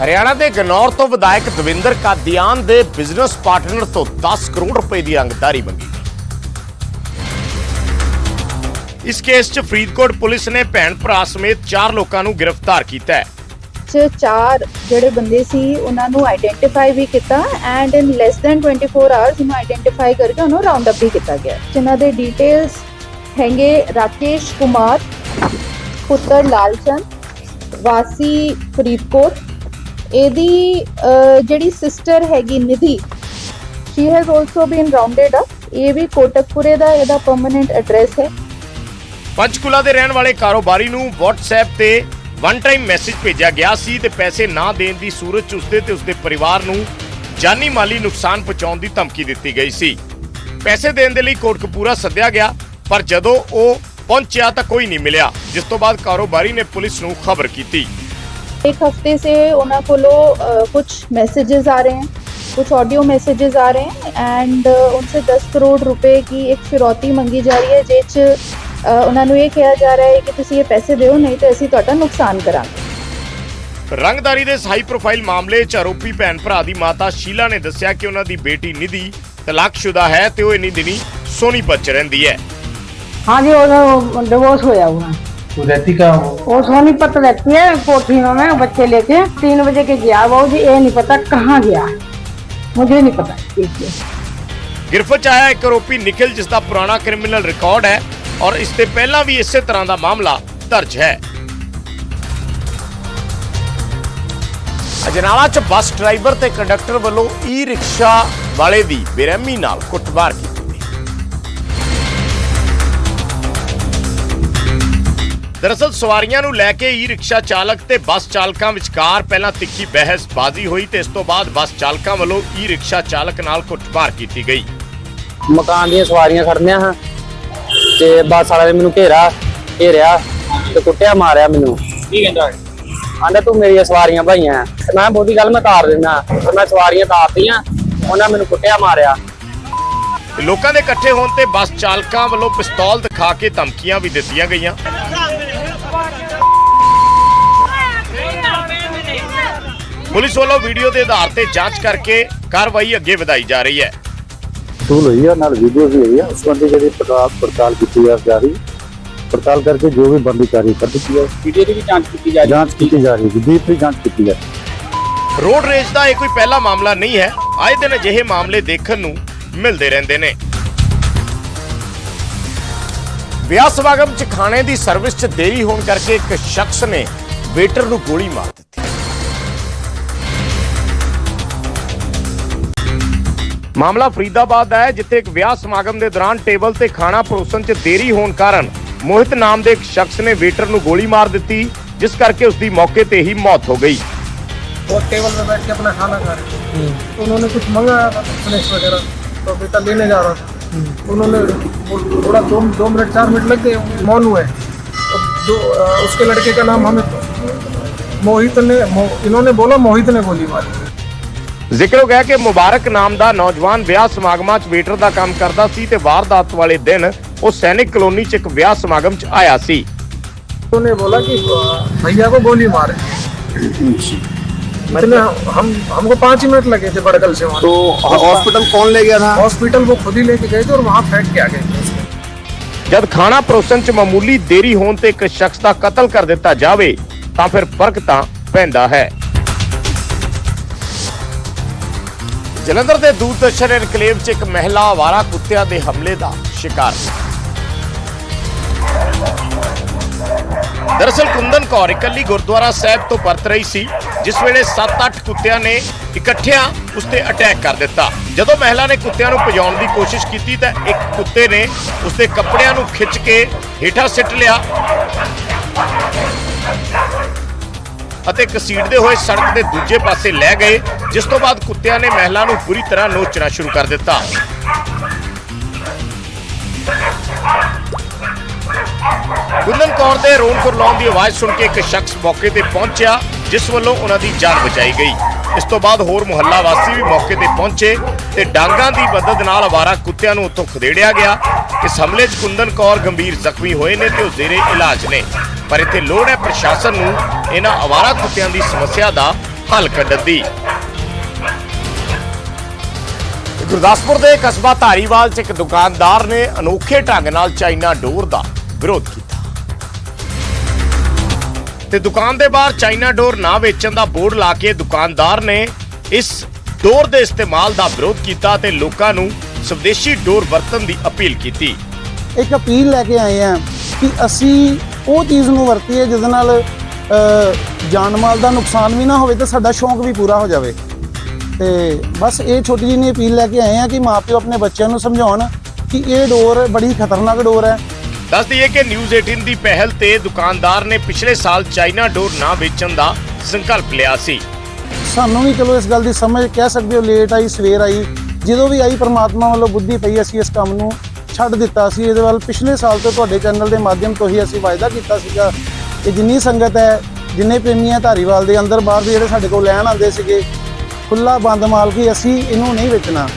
ਹਰਿਆਣਾ ਦੇ ਗਨੌਰ ਤੋਂ ਵਿਧਾਇਕ ਦਵਿੰਦਰ ਕਾਦੀਆਨ ਦੇ ਬਿਜ਼ਨਸ ਪਾਰਟਨਰ ਤੋਂ 10 ਕਰੋੜ ਰੁਪਏ ਦੀ ਅੰਗਦਾਰੀ ਮੰਗੀ ਇਸ ਕੇਸ 'ਚ ਫਰੀਦਕੋਟ ਪੁਲਿਸ ਨੇ ਭੈਣ ਭਰਾ ਸਮੇਤ 4 ਲੋਕਾਂ ਨੂੰ ਗ੍ਰਿਫਤਾਰ ਕੀਤਾ ਹੈ। ਚ ਚਾਰ ਜਿਹੜੇ ਬੰਦੇ ਸੀ, ਉਹਨਾਂ ਨੂੰ ਆਈਡੈਂਟੀਫਾਈ ਵੀ ਕੀਤਾ and in less than 24 hours ਉਹਨੂੰ ਆਈਡੈਂਟੀਫਾਈ ਕਰਕੇ ਉਹਨੂੰ ਰਾਉਂਡ ਅਪ ਵੀ ਕੀਤਾ ਗਿਆ। ਜਿਨ੍ਹਾਂ ਦੇ ਡਿਟੇਲਸ ਹੈਗੇ ਰਾਕੇਸ਼ ਕੁਮਾਰ, ਪੁੱਤਰ ਲਾਲਚੰਦ, ਵਾਸੀ ਫਰੀਦਕੋਟ ਇਹਦੀ ਜਿਹੜੀ ਸਿਸਟਰ ਹੈਗੀ Nidhi she has also been rounded up ਇਹ ਵੀ ਕੋਟਕਪੁਰੇ ਦਾ ਇਹਦਾ ਪਰਮਨੈਂਟ ਐਡਰੈਸ ਹੈ। ਪੰਚਕੁਲਾ ਦੇ ਰਹਿਣ ਵਾਲੇ ਕਾਰੋਬਾਰੀ ਨੂੰ WhatsApp ਤੇ ਵਨ ਟਾਈਮ ਮੈਸੇਜ ਭੇਜਿਆ ਗਿਆ ਸੀ ਤੇ ਪੈਸੇ ਨਾ ਦੇਣ ਦੀ ਸੂਰਤ 'ਚ ਉਸਦੇ ਤੇ ਉਸਦੇ ਪਰਿਵਾਰ ਨੂੰ ਜਾਨੀ ਮਾਲੀ ਨੁਕਸਾਨ ਪਹੁੰਚਾਉਣ ਦੀ ਧਮਕੀ ਦਿੱਤੀ ਗਈ ਸੀ। ਪੈਸੇ ਦੇਣ ਦੇ ਲਈ ਕੋਟਕਪੂਰਾ ਸੱਦਿਆ ਗਿਆ, ਪਰ ਜਦੋਂ ਉਹ ਪਹੁੰਚਿਆ ਤਾਂ ਕੋਈ ਨਹੀਂ ਮਿਲਿਆ, ਜਿਸ ਤੋਂ ਬਾਅਦ ਕਾਰੋਬਾਰੀ ਨੇ ਪੁਲਿਸ ਨੂੰ ਖਬਰ ਕੀਤੀ। एक हफ्ते से ਉਹਨਾਂ ਕੋਲੋਂ अ, कुछ मैसेजेस आ रहे हैं कुछ ऑडियो मैसेजेस आ रहे हैं एंड उनसे 10 करोड़ रुपए की एक फिरौती ਮੰਗੀ ਜਾ ਰਹੀ ਹੈ ਜਿਹ 'ਚ ਅ, ਉਹਨਾਂ ਨੂੰ ਇਹ ਕਿਹਾ ਜਾ ਰਿਹਾ ਹੈ ਕਿ ਤੁਸੀਂ ਇਹ ਪੈਸੇ ਦਿਓ ਨਹੀਂ ਤਾਂ ਅਸੀਂ ਤੁਹਾਡਾ ਨੁਕਸਾਨ ਕਰਾਂਗੇ ਰੰਗਦਾਰੀ ਦੇ ਇਸ ਹਾਈ ਪ੍ਰੋਫਾਈਲ ਮਾਮਲੇ 'ਚ ਆਰੋਪੀ ਭੈਣ ਭਰਾ ਦੀ ਮਾਤਾ ਸ਼ੀਲਾ ਨੇ ਦੱਸਿਆ ਕਿ ਉਹਨਾਂ ਦੀ ਬੇਟੀ ਨਿਧੀ ਤਲਾਕਸ਼ੁਦਾ ਹੈ ਤੇ ਉਹ ਇੰਨੀ ਦਿਨੀ ਸੋਨੀਪਤ 'ਚ ਰਹਿੰਦੀ ਹੈ हाँ जी वो डिवोर्स होया हुआ है ਤੂੰ ਰਹਿਤੀ ਕਾ ਹੋ वो सोनीपत रहती है कोठी में बच्चे लेके तीन बजे के गया वो जी ये नहीं पता कहाँ गया मुझे नहीं पता इसलिए ਗ੍ਰਿਫਤ 'ਚ ਆਇਆ ਇੱਕ ਆਰੋਪੀ ਨਿਖਿਲ ਜਿਸ ਦਾ ਪੁਰਾਣਾ ਕ੍ਰਿਮੀਨਲ ਰਿਕਾਰਡ ਹੈ ਔਰ ਇਸ ਤੇ ਪਹਿਲਾਂ ਵੀ ਇਸੇ ਤਰ੍ਹਾਂ ਦਾ ਮਾਮਲਾ ਦਰਜ ਹੈ ਅਜਨਾਲਾ 'ਚ ਬੱਸ ਡਰਾਈਵਰ ਤੇ ਕੰਡਕਟਰ ਵੱਲੋਂ ਈ ਰਿਕਸ਼ਾ ਵਾਲੇ ਦੀ ਬੇਰਹਿਮੀ ਨਾਲ ਕੁੱਟਮਾਰ ਕੀਤੀ ਦਰਅਸਲ ਸਵਾਰੀਆਂ ਨੂੰ ਲੈ ਕੇ ਈ ਰਿਕਸ਼ਾ ਚਾਲਕ ਤੇ ਬੱਸ ਚਾਲਕਾਂ ਵਿਚਕਾਰ ਪਹਿਲਾਂ ਤਿੱਖੀ ਬਹਿਸਬਾਜ਼ੀ ਹੋਈ ਤੇ ਇਸ ਤੋਂ ਬਾਅਦ ਬੱਸ ਚਾਲਕਾਂ ਵੱਲੋਂ ਈ ਰਿਕਸ਼ਾ ਚਾਲਕ ਨਾਲ ਕੁੱਟਮਾਰ ਕੀਤੀ ਗਈ। ਮਕਾਨ ਦੀਆਂ ਸਵਾਰੀਆਂ ਖੜਨੀਆਂ ਹਾਂ ਤੇ ਬੱਸ ਵਾਲੇ ਨੇ ਮੈਨੂੰ ਘੇਰਾ ਘੇਰਿਆ ਤੇ ਕੁੱਟਿਆ ਮਾਰਿਆ ਮੈਨੂੰ। ਕੀ ਕਹਿੰਦਾ ਆਂਦਾ ਤੂੰ ਮੇਰੀਆਂ ਸਵਾਰੀਆਂ ਭਾਈਆਂ ਤੇ ਮੈਂ ਬਹੁਤੀ ਗੱਲ ਮੈਂ ਤਾਰ ਦਿੰਦਾ ਤੇ ਮੈਂ ਸਵਾਰੀਆਂ ਤਾਰਤੀਆਂ ਉਹਨਾਂ ਮੈਨੂੰ ਕੁੱਟਿਆ ਮਾਰਿਆ। ਲੋਕਾਂ ਦੇ ਇਕੱਠੇ ਹੋਣ ਤੇ ਬੱਸ ਚਾਲਕਾਂ ਵੱਲੋਂ ਪਿਸਤੌਲ ਦਿਖਾ ਕੇ ਧਮਕੀਆਂ ਵੀ ਦਿੱਤੀਆਂ ਗਈਆਂ। ਪੁਲਿਸ ਵੱਲੋਂ ਵੀਡੀਓ ਦੇ ਆਧਾਰ ਤੇ ਜਾਂਚ ਕਰਕੇ ਕਾਰਵਾਈ ਅੱਗੇ ਵਧਾਈ ਜਾ ਰਹੀ ਹੈ। ਟੂਲ ਹੋਈ ਆ ਨਾਲ ਵੀਡੀਓ ਵੀ ਹੋਈ ਆ। ਉਸ ਬੰਦੇ ਜਿਹੜੀ ਪੜਤਾਲ ਪੜਤਾਲ ਕੀਤੀ ਜਾ ਰਹੀ ਪੜਤਾਲ ਕਰਕੇ ਜੋ ਵੀ ਬੰਦੀ ਕਾਰਵਾਈ ਕਰ ਦਿੱਤੀ ਹੈ ਵੀਡੀਓ ਦੀ ਵੀ ਜਾਂਚ ਕੀਤੀ ਜਾ ਜਾਂਚ ਕੀਤੀ ਜਾ ਰਹੀ ਹੈ ਡੀਪਲੀ ਜਾਂਚ ਕੀਤੀ ਜਾ ਰਹੀ ਹੈ। ਰੋਡ ਰੇਜ ਦਾ ਇਹ ਕੋਈ ਪਹਿਲਾ ਮਾਮਲਾ ਨਹੀਂ ਹੈ। ਆਏ ਦਿਨ ਅਜਿਹੇ ਮਾਮਲੇ ਦੇਖਣ ਨੂੰ ਮਿਲਦੇ ਰਹਿੰਦੇ ਨੇ। ਵਿਆਹ ਸਮਾਗਮ 'ਚ ਖਾਣੇ ਦੀ ਸਰਵਿਸ 'ਚ ਦੇਰੀ ਹੋਣ ਕਰਕੇ ਇੱਕ ਸ਼ਖਸ ਨੇ ਵੇਟਰ ਨੂੰ ਗੋਲੀ ਮਾਰ ਦਿੱਤੀ। ਮਾਮਲਾ ਫਰੀਦਾਬਾਦ ਦਾ ਹੈ ਜਿੱਥੇ ਇੱਕ ਵਿਆਹ ਸਮਾਗਮ ਦੇ ਦੌਰਾਨ ਟੇਬਲ ਤੇ ਖਾਣਾ ਪਰੋਸਣ 'ਚ ਦੇਰੀ ਹੋਣ ਕਾਰਨ ਮੋਹਿਤ ਨਾਮ ਦੇ ਇੱਕ ਸ਼ਖਸ ਨੇ ਵੇਟਰ ਨੂੰ ਗੋਲੀ ਮਾਰ ਦਿੱਤੀ ਜਿਸ ਕਰਕੇ ਉਸ ਦੀ ਮੌਕੇ ਤੇ ਹੀ ਮੌਤ ਹੋ ਗਈ वो टेबल पे बैठ के अपना खाना खा रहे थे तो उन्होंने कुछ मंगाया था स्नैक्स वगैरह तो बेटा लेने जा रहा था उन्होंने वो थोड़ा दो दो मिनट चार मिनट लग गए मौन हुए तो जो अ, उसके लड़के का नाम हमें मोहित ने मो, इन्होंने बोला मोहित ने गोली मारी ਜ਼ਿਕਰ ਹੋ ਗਿਆ ਕਿ ਮੁਬਾਰਕ ਨਾਮ ਦਾ ਨੌਜਵਾਨ ਵਿਆਹ ਸਮਾਗਮਾਂ 'ਚ ਵੇਟਰ ਦਾ ਕੰਮ ਕਰਦਾ ਸੀ ਤੇ ਵਾਰਦਾਤ ਵਾਲੇ ਦਿਨ ਉਹ ਸੈਨਿਕ ਕਲੋਨੀ 'ਚ ਇੱਕ ਵਿਆਹ ਸਮਾਗਮ 'ਚ ਆਇਆ ਸੀ उन्होंने बोला कि अ, भैया को गोली मारे इतने हम हमको पाँच ही मिनट लगे थे बड़गल से वहाँ तो हॉस्पिटल कौन ले गया था हॉस्पिटल वो खुद ही लेके गए थे और वहाँ फेंक के आ गए थे उसको। ਜਦ ਖਾਣਾ ਪਰੋਸਣ 'ਚ ਮਾਮੂਲੀ ਦੇਰੀ ਹੋਣ ਤੇ ਇੱਕ ਸ਼ਖਸ ਦਾ ਕਤਲ ਕਰ ਦਿੱਤਾ ਜਾਵੇ ਤਾਂ ਫਿਰ ਫਰਕ ਤਾਂ ਪੈਂਦਾ ਹੈ ਜਲੰਧਰ ਦੇ ਦੂਰਦਰਸ਼ਨ ਇਨਕਲੇਵ 'ਚ ਇੱਕ ਮਹਿਲਾ ਆਵਾਰਾ ਕੁੱਤਿਆਂ ਦੇ ਹਮਲੇ ਦਾ ਸ਼ਿਕਾਰ। ਹੋਈ ਦਰਅਸਲ ਕੁੰਦਨ ਕੌਰ ਇਕੱਲੀ ਗੁਰਦੁਆਰਾ ਸਾਹਿਬ ਤੋਂ ਪਰਤ ਰਹੀ ਸੀ, ਜਿਸ ਵੇਲੇ 7-8 ਕੁੱਤਿਆਂ ਨੇ ਇਕੱਠਿਆਂ ਉਸ ਤੇ ਅਟੈਕ ਕਰ ਦਿੱਤਾ। ਜਦੋਂ ਮਹਿਲਾ ਨੇ ਕੁੱਤਿਆਂ ਨੂੰ ਭਜਾਉਣ ਦੀ ਕੋਸ਼ਿਸ਼ ਕੀਤੀ ਤਾਂ ਇੱਕ ਕੁੱਤੇ ਨੇ ਉਸ ਦੇ ਕੱਪੜਿਆਂ ਨੂੰ ਖਿੱਚ ਕੇ ਹੇਠਾਂ ਸਿੱਟ ਲਿਆ। ਅਤੇ ਘਸੀੜਦੇ ਹੋਏ ਸੜਕ ਦੇ ਦੂਜੇ ਪਾਸੇ ਲੈ ਗਏ, ਜਿਸ ਤੋਂ ਬਾਅਦ ਕੁੱਤਿਆਂ ਨੇ ਮਹਿਲਾ ਨੂੰ ਬੁਰੀ ਤਰ੍ਹਾਂ ਨੋਚਣਾ ਸ਼ੁਰੂ ਕਰ ਦਿੱਤਾ। ਕੁੰਦਨ ਕੌਰ ਦੇ ਰੋਣ ਕੁਰਲਾਉਣ ਦੀ ਆਵਾਜ਼ ਸੁਣ ਕੇ ਇੱਕ ਸ਼ਖਸ ਮੌਕੇ ਤੇ ਪਹੁੰਚਿਆ, ਜਿਸ ਵੱਲੋਂ ਉਹਨਾਂ ਦੀ ਜਾਨ ਬਚਾਈ ਗਈ। ਇਸ ਤੋਂ ਬਾਅਦ ਹੋਰ ਮੁਹੱਲਾ ਵਾਸੀ ਵੀ ਮੌਕੇ ਤੇ ਪਹੁੰਚੇ ਤੇ ਡਾਂਗਾਂ ਦੀ ਮਦਦ ਨਾਲ ਆਵਾਰਾ ਕੁੱਤਿਆਂ ਨੂੰ ਉੱਥੋਂ ਖਦੇੜਿਆ ਗਿਆ। ਇਸ ਹਮਲੇ 'ਚ ਕੁੰਦਨ ਕੌਰ ਗੰਭੀਰ ਜ਼ਖਮੀ ਹੋਏ ਨੇ ਤੇ ਉਹ ਜ਼ੇਰੇ ਇਲਾਜ ਨੇ। ਪਰ ਇੱਥੇ ਲੋੜ ਹੈ ਪ੍ਰਸ਼ਾਸਨ ਨੂੰ ਇਹਨਾਂ ਆਵਾਰਾ ਕੁੱਤਿਆਂ ਦੀ ਸਮੱਸਿਆ ਦਾ ਹੱਲ ਕੱਢਣ ਦੀ। ਗੁਰਦਾਸਪੁਰ ਦੇ ਕਸਬਾ ਧਾਰੀਵਾਲ 'ਚ ਇੱਕ ਦੁਕਾਨਦਾਰ ਨੇ ਅਨੋਖੇ ਢੰਗ ਨਾਲ ਚਾਈਨਾ ਡੋਰ ਦਾ ਵਿਰੋਧ ਕੀਤਾ। ਤੇ ਦੁਕਾਨ ਦੇ ਬਾਹਰ ਚਾਈਨਾ ਡੋਰ ਨਾ ਵੇਚਣ ਦਾ ਬੋਰਡ ਲਾ ਕੇ ਦੁਕਾਨਦਾਰ ਨੇ ਇਸ ਡੋਰ ਦੇ ਇਸਤੇਮਾਲ ਦਾ ਵਿਰੋਧ ਕੀਤਾ ਤੇ ਲੋਕਾਂ ਨੂੰ ਸਵਦੇਸ਼ੀ ਡੋਰ ਵਰਤਣ ਦੀ ਅਪੀਲ ਕੀਤੀ। ਇੱਕ ਅਪੀਲ ਲੈ ਕੇ ਆਏ ਆ ਕਿ ਅਸੀਂ ਉਹ ਚੀਜ਼ ਨੂੰ ਵਰਤੀਏ ਜਿਹਦੇ ਨਾਲ ਜਾਨ ਮਾਲ ਦਾ ਨੁਕਸਾਨ ਵੀ ਨਾ ਹੋਵੇ ਤੇ ਸਾਡਾ ਸ਼ੌਂਕ ਵੀ ਪੂਰਾ ਹੋ ਜਾਵੇ। ਤੇ ਬਸ ਇਹ ਛੋਟੀ ਜਿਹੀ ਜਿਹੀ ਅਪੀਲ ਲੈ ਕੇ ਆਏ ਆ ਕਿ ਮਾਪਿਓ ਆਪਣੇ ਬੱਚਿਆਂ ਨੂੰ ਸਮਝਾਉਣ ਕਿ ਇਹ ਡੋਰ ਬੜੀ ਖਤਰਨਾਕ ਡੋਰ ਹੈ। ਦੱਸ ਦਈਏ ਕਿ ਨਿਊਜ਼ 18 ਦੀ ਪਹਿਲ ਤੇ ਦੁਕਾਨਦਾਰ ਨੇ ਪਿਛਲੇ ਸਾਲ ਚਾਈਨਾ ਡੋਰ ਨਾ ਵੇਚਣ ਦਾ ਸੰਕਲਪ ਲਿਆ ਸੀ। ਸਾਨੂੰ ਵੀ ਚਲੋ ਇਸ ਗੱਲ ਦੀ ਸਮਝ ਕਹਿ ਸਕਦੇ ਹੋ ਲੇਟ ਆਈ ਸਵੇਰ ਆਈ। ਜਦੋਂ ਵੀ ਆਈ ਪ੍ਰਮਾਤਮਾ ਵੱਲੋਂ ਬੁੱਧੀ ਪਈ ਅਸੀਂ ਇਸ ਕੰਮ ਨੂੰ ਛੱਡ ਦਿੱਤਾ ਸੀ। ਇਹਦੇ ਵੱਲ ਪਿਛਲੇ ਸਾਲ ਤੋਂ ਤੁਹਾਡੇ ਚੈਨਲ ਦੇ ਮਾਧਿਅਮ ਤੋਂ ਹੀ ਅਸੀਂ ਵਾਅਦਾ ਕੀਤਾ ਸੀਗਾ ਕਿ ਜਿੰਨੀ ਸੰਗਤ ਹੈ, ਜਿੰਨੇ ਪ੍ਰੇਮੀ ਹੈ ਧਾਰੀਵਾਲ ਦੇ ਅੰਦਰ ਬਾਹਰ ਦੇ ਜਿਹੜੇ ਸਾਡੇ ਕੋਲ ਲੈਣ ਆਉਂਦੇ ਸੀਗੇ ਖੁੱਲਾ ਬੰਦ ਮਾਲ ਕੀ ਅਸੀਂ ਇਹਨੂੰ ਨਹੀਂ ਵੇਚਣਾ।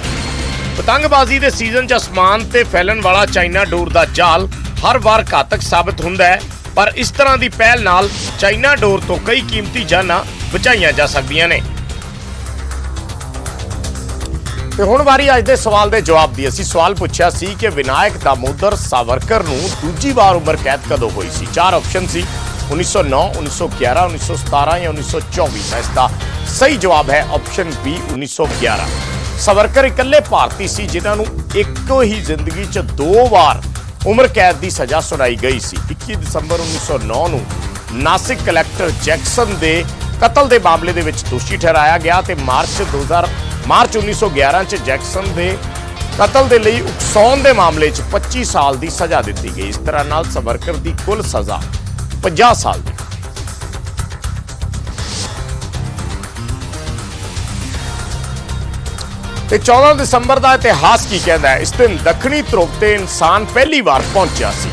ਪਤੰਗਬਾਜ਼ੀ ਦੇ ਸੀਜ਼ਨ 'ਚ ਅਸਮਾਨ ਤੇ ਫੈਲਣ ਵਾਲਾ ਚਾਈਨਾ ਡੋਰ ਦਾ ਜਾਲ ਹਰ ਵਾਰ ਘਾਤਕ ਸਾਬਤ ਹੁੰਦਾ ਹੈ, ਪਰ ਇਸ ਤਰ੍ਹਾਂ ਦੀ ਪਹਿਲ ਨਾਲ ਚਾਈਨਾ ਡੋਰ ਤੋਂ ਕਈ ਕੀਮਤੀ ਜਾਨਾਂ ਬਚਾਈਆਂ ਜਾ ਸਕਦੀਆਂ ਨੇ। ਤੇ ਹੁਣ ਵਾਰੀ ਅੱਜ ਦੇ ਸਵਾਲ ਦੇ ਜਵਾਬ ਦੀ ਅਸੀਂ ਸਵਾਲ ਪੁੱਛਿਆ ਸੀ ਕਿ ਵਿਨਾਇਕ ਦਾਮੋਦਰ ਸਾਵਰਕਰ ਨੂੰ ਦੂਜੀ ਵਾਰ ਉਮਰ ਕੈਦ ਕਦੋਂ ਹੋਈ ਸੀ? ਚਾਰ ਆਪਸ਼ਨ ਸੀ 1909 1911 1917 ਜਾਂ 1924 ਤਾਂ ਇਸ ਦਾ ਸਹੀ ਜਵਾਬ ਹੈ ਆਪਸ਼ਨ ਬੀ 1911 ਸਾਵਰਕਰ ਇਕੱਲੇ ਭਾਰਤੀ ਸੀ ਜਿਨ੍ਹਾਂ ਨੂੰ ਇੱਕੋ ਹੀ ਜ਼ਿੰਦਗੀ 'ਚ ਦੋ ਵਾਰ ਉਮਰ ਕੈਦ ਦੀ ਸਜ਼ਾ ਸੁਣਾਈ ਗਈ ਸੀ। 21 ਦਸੰਬਰ 1909 ਨੂੰ ਨਾਸਿਕ ਕਲੈਕਟਰ ਜੈਕਸਨ ਦੇ ਕਤਲ ਦੇ ਮਾਮਲੇ ਦੇ ਵਿੱਚ ਦੋਸ਼ੀ ਠਹਿਰਾਇਆ ਗਿਆ ਤੇ ਮਾਰਚ 2000 ਮਾਰਚ 1911 ਚ ਜੈਕਸਨ ਦੇ ਕਤਲ ਦੇ ਲਈ ਉਕਸਾਉਣ ਦੇ ਮਾਮਲੇ 'ਚ 25 ਸਾਲ ਦੀ ਸਜ਼ਾ ਦਿੱਤੀ ਗਈ। ਇਸ ਤਰ੍ਹਾਂ ਨਾਲ ਸਵਰਕਰ ਦੀ ਕੁੱਲ ਸਜ਼ਾ 50 ਸਾਲ ਦੀ। ਤੇ 14 ਦਸੰਬਰ ਦਾ ਇਤਿਹਾਸ ਕੀ ਕਹਿੰਦਾ ਹੈ? ਇਸ ਦਿਨ ਦੱਖਣੀ ਧਰੁਵ ਤੇ ਇਨਸਾਨ ਪਹਿਲੀ ਵਾਰ ਪਹੁੰਚਿਆ ਸੀ।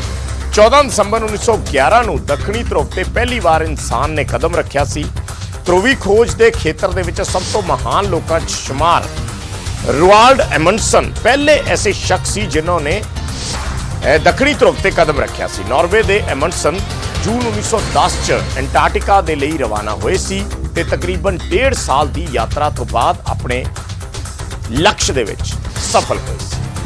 14 ਦਸੰਬਰ 1911 ਨੂੰ ਦੱਖਣੀ ਧਰੁਵ ਤੇ ਪਹਿਲੀ ਵਾਰ ਇਨਸਾਨ ਨੇ ਕਦਮ ਰੱਖਿਆ ਸੀ। ਧਰੁਵੀ ਖੋਜ ਦੇ ਖੇਤਰ ਦੇ ਵਿੱਚ ਸਭ ਤੋਂ ਮਹਾਨ ਲੋਕਾਂ 'ਚ ਸ਼ੁਮਾਰ ਰੁਆਲਡ ਐਮਨਸਨ, ਪਹਿਲੇ ਐਸੇ ਸ਼ਖਸ ਸੀ ਜਿਨ੍ਹਾਂ ਨੇ ਦੱਖਣੀ ਧਰੁਵ ਤੇ ਕਦਮ ਰੱਖਿਆ ਸੀ। ਨਾਰਵੇ ਦੇ ਐਮਨਸਨ ਜੂਨ 1910 ਚ ਐਂਟਾਰਕਟਿਕਾ ਦੇ ਲਈ ਰਵਾਨਾ ਹੋਏ ਸੀ ਤੇ ਤਕਰੀਬਨ 1.5 ਸਾਲ ਦੀ ਯਾਤਰਾ ਤੋਂ ਬਾਅਦ ਆਪਣੇ ਲਕਸ਼ ਦੇ ਵਿੱਚ ਸਫਲ ਹੋਏ ਸੀ।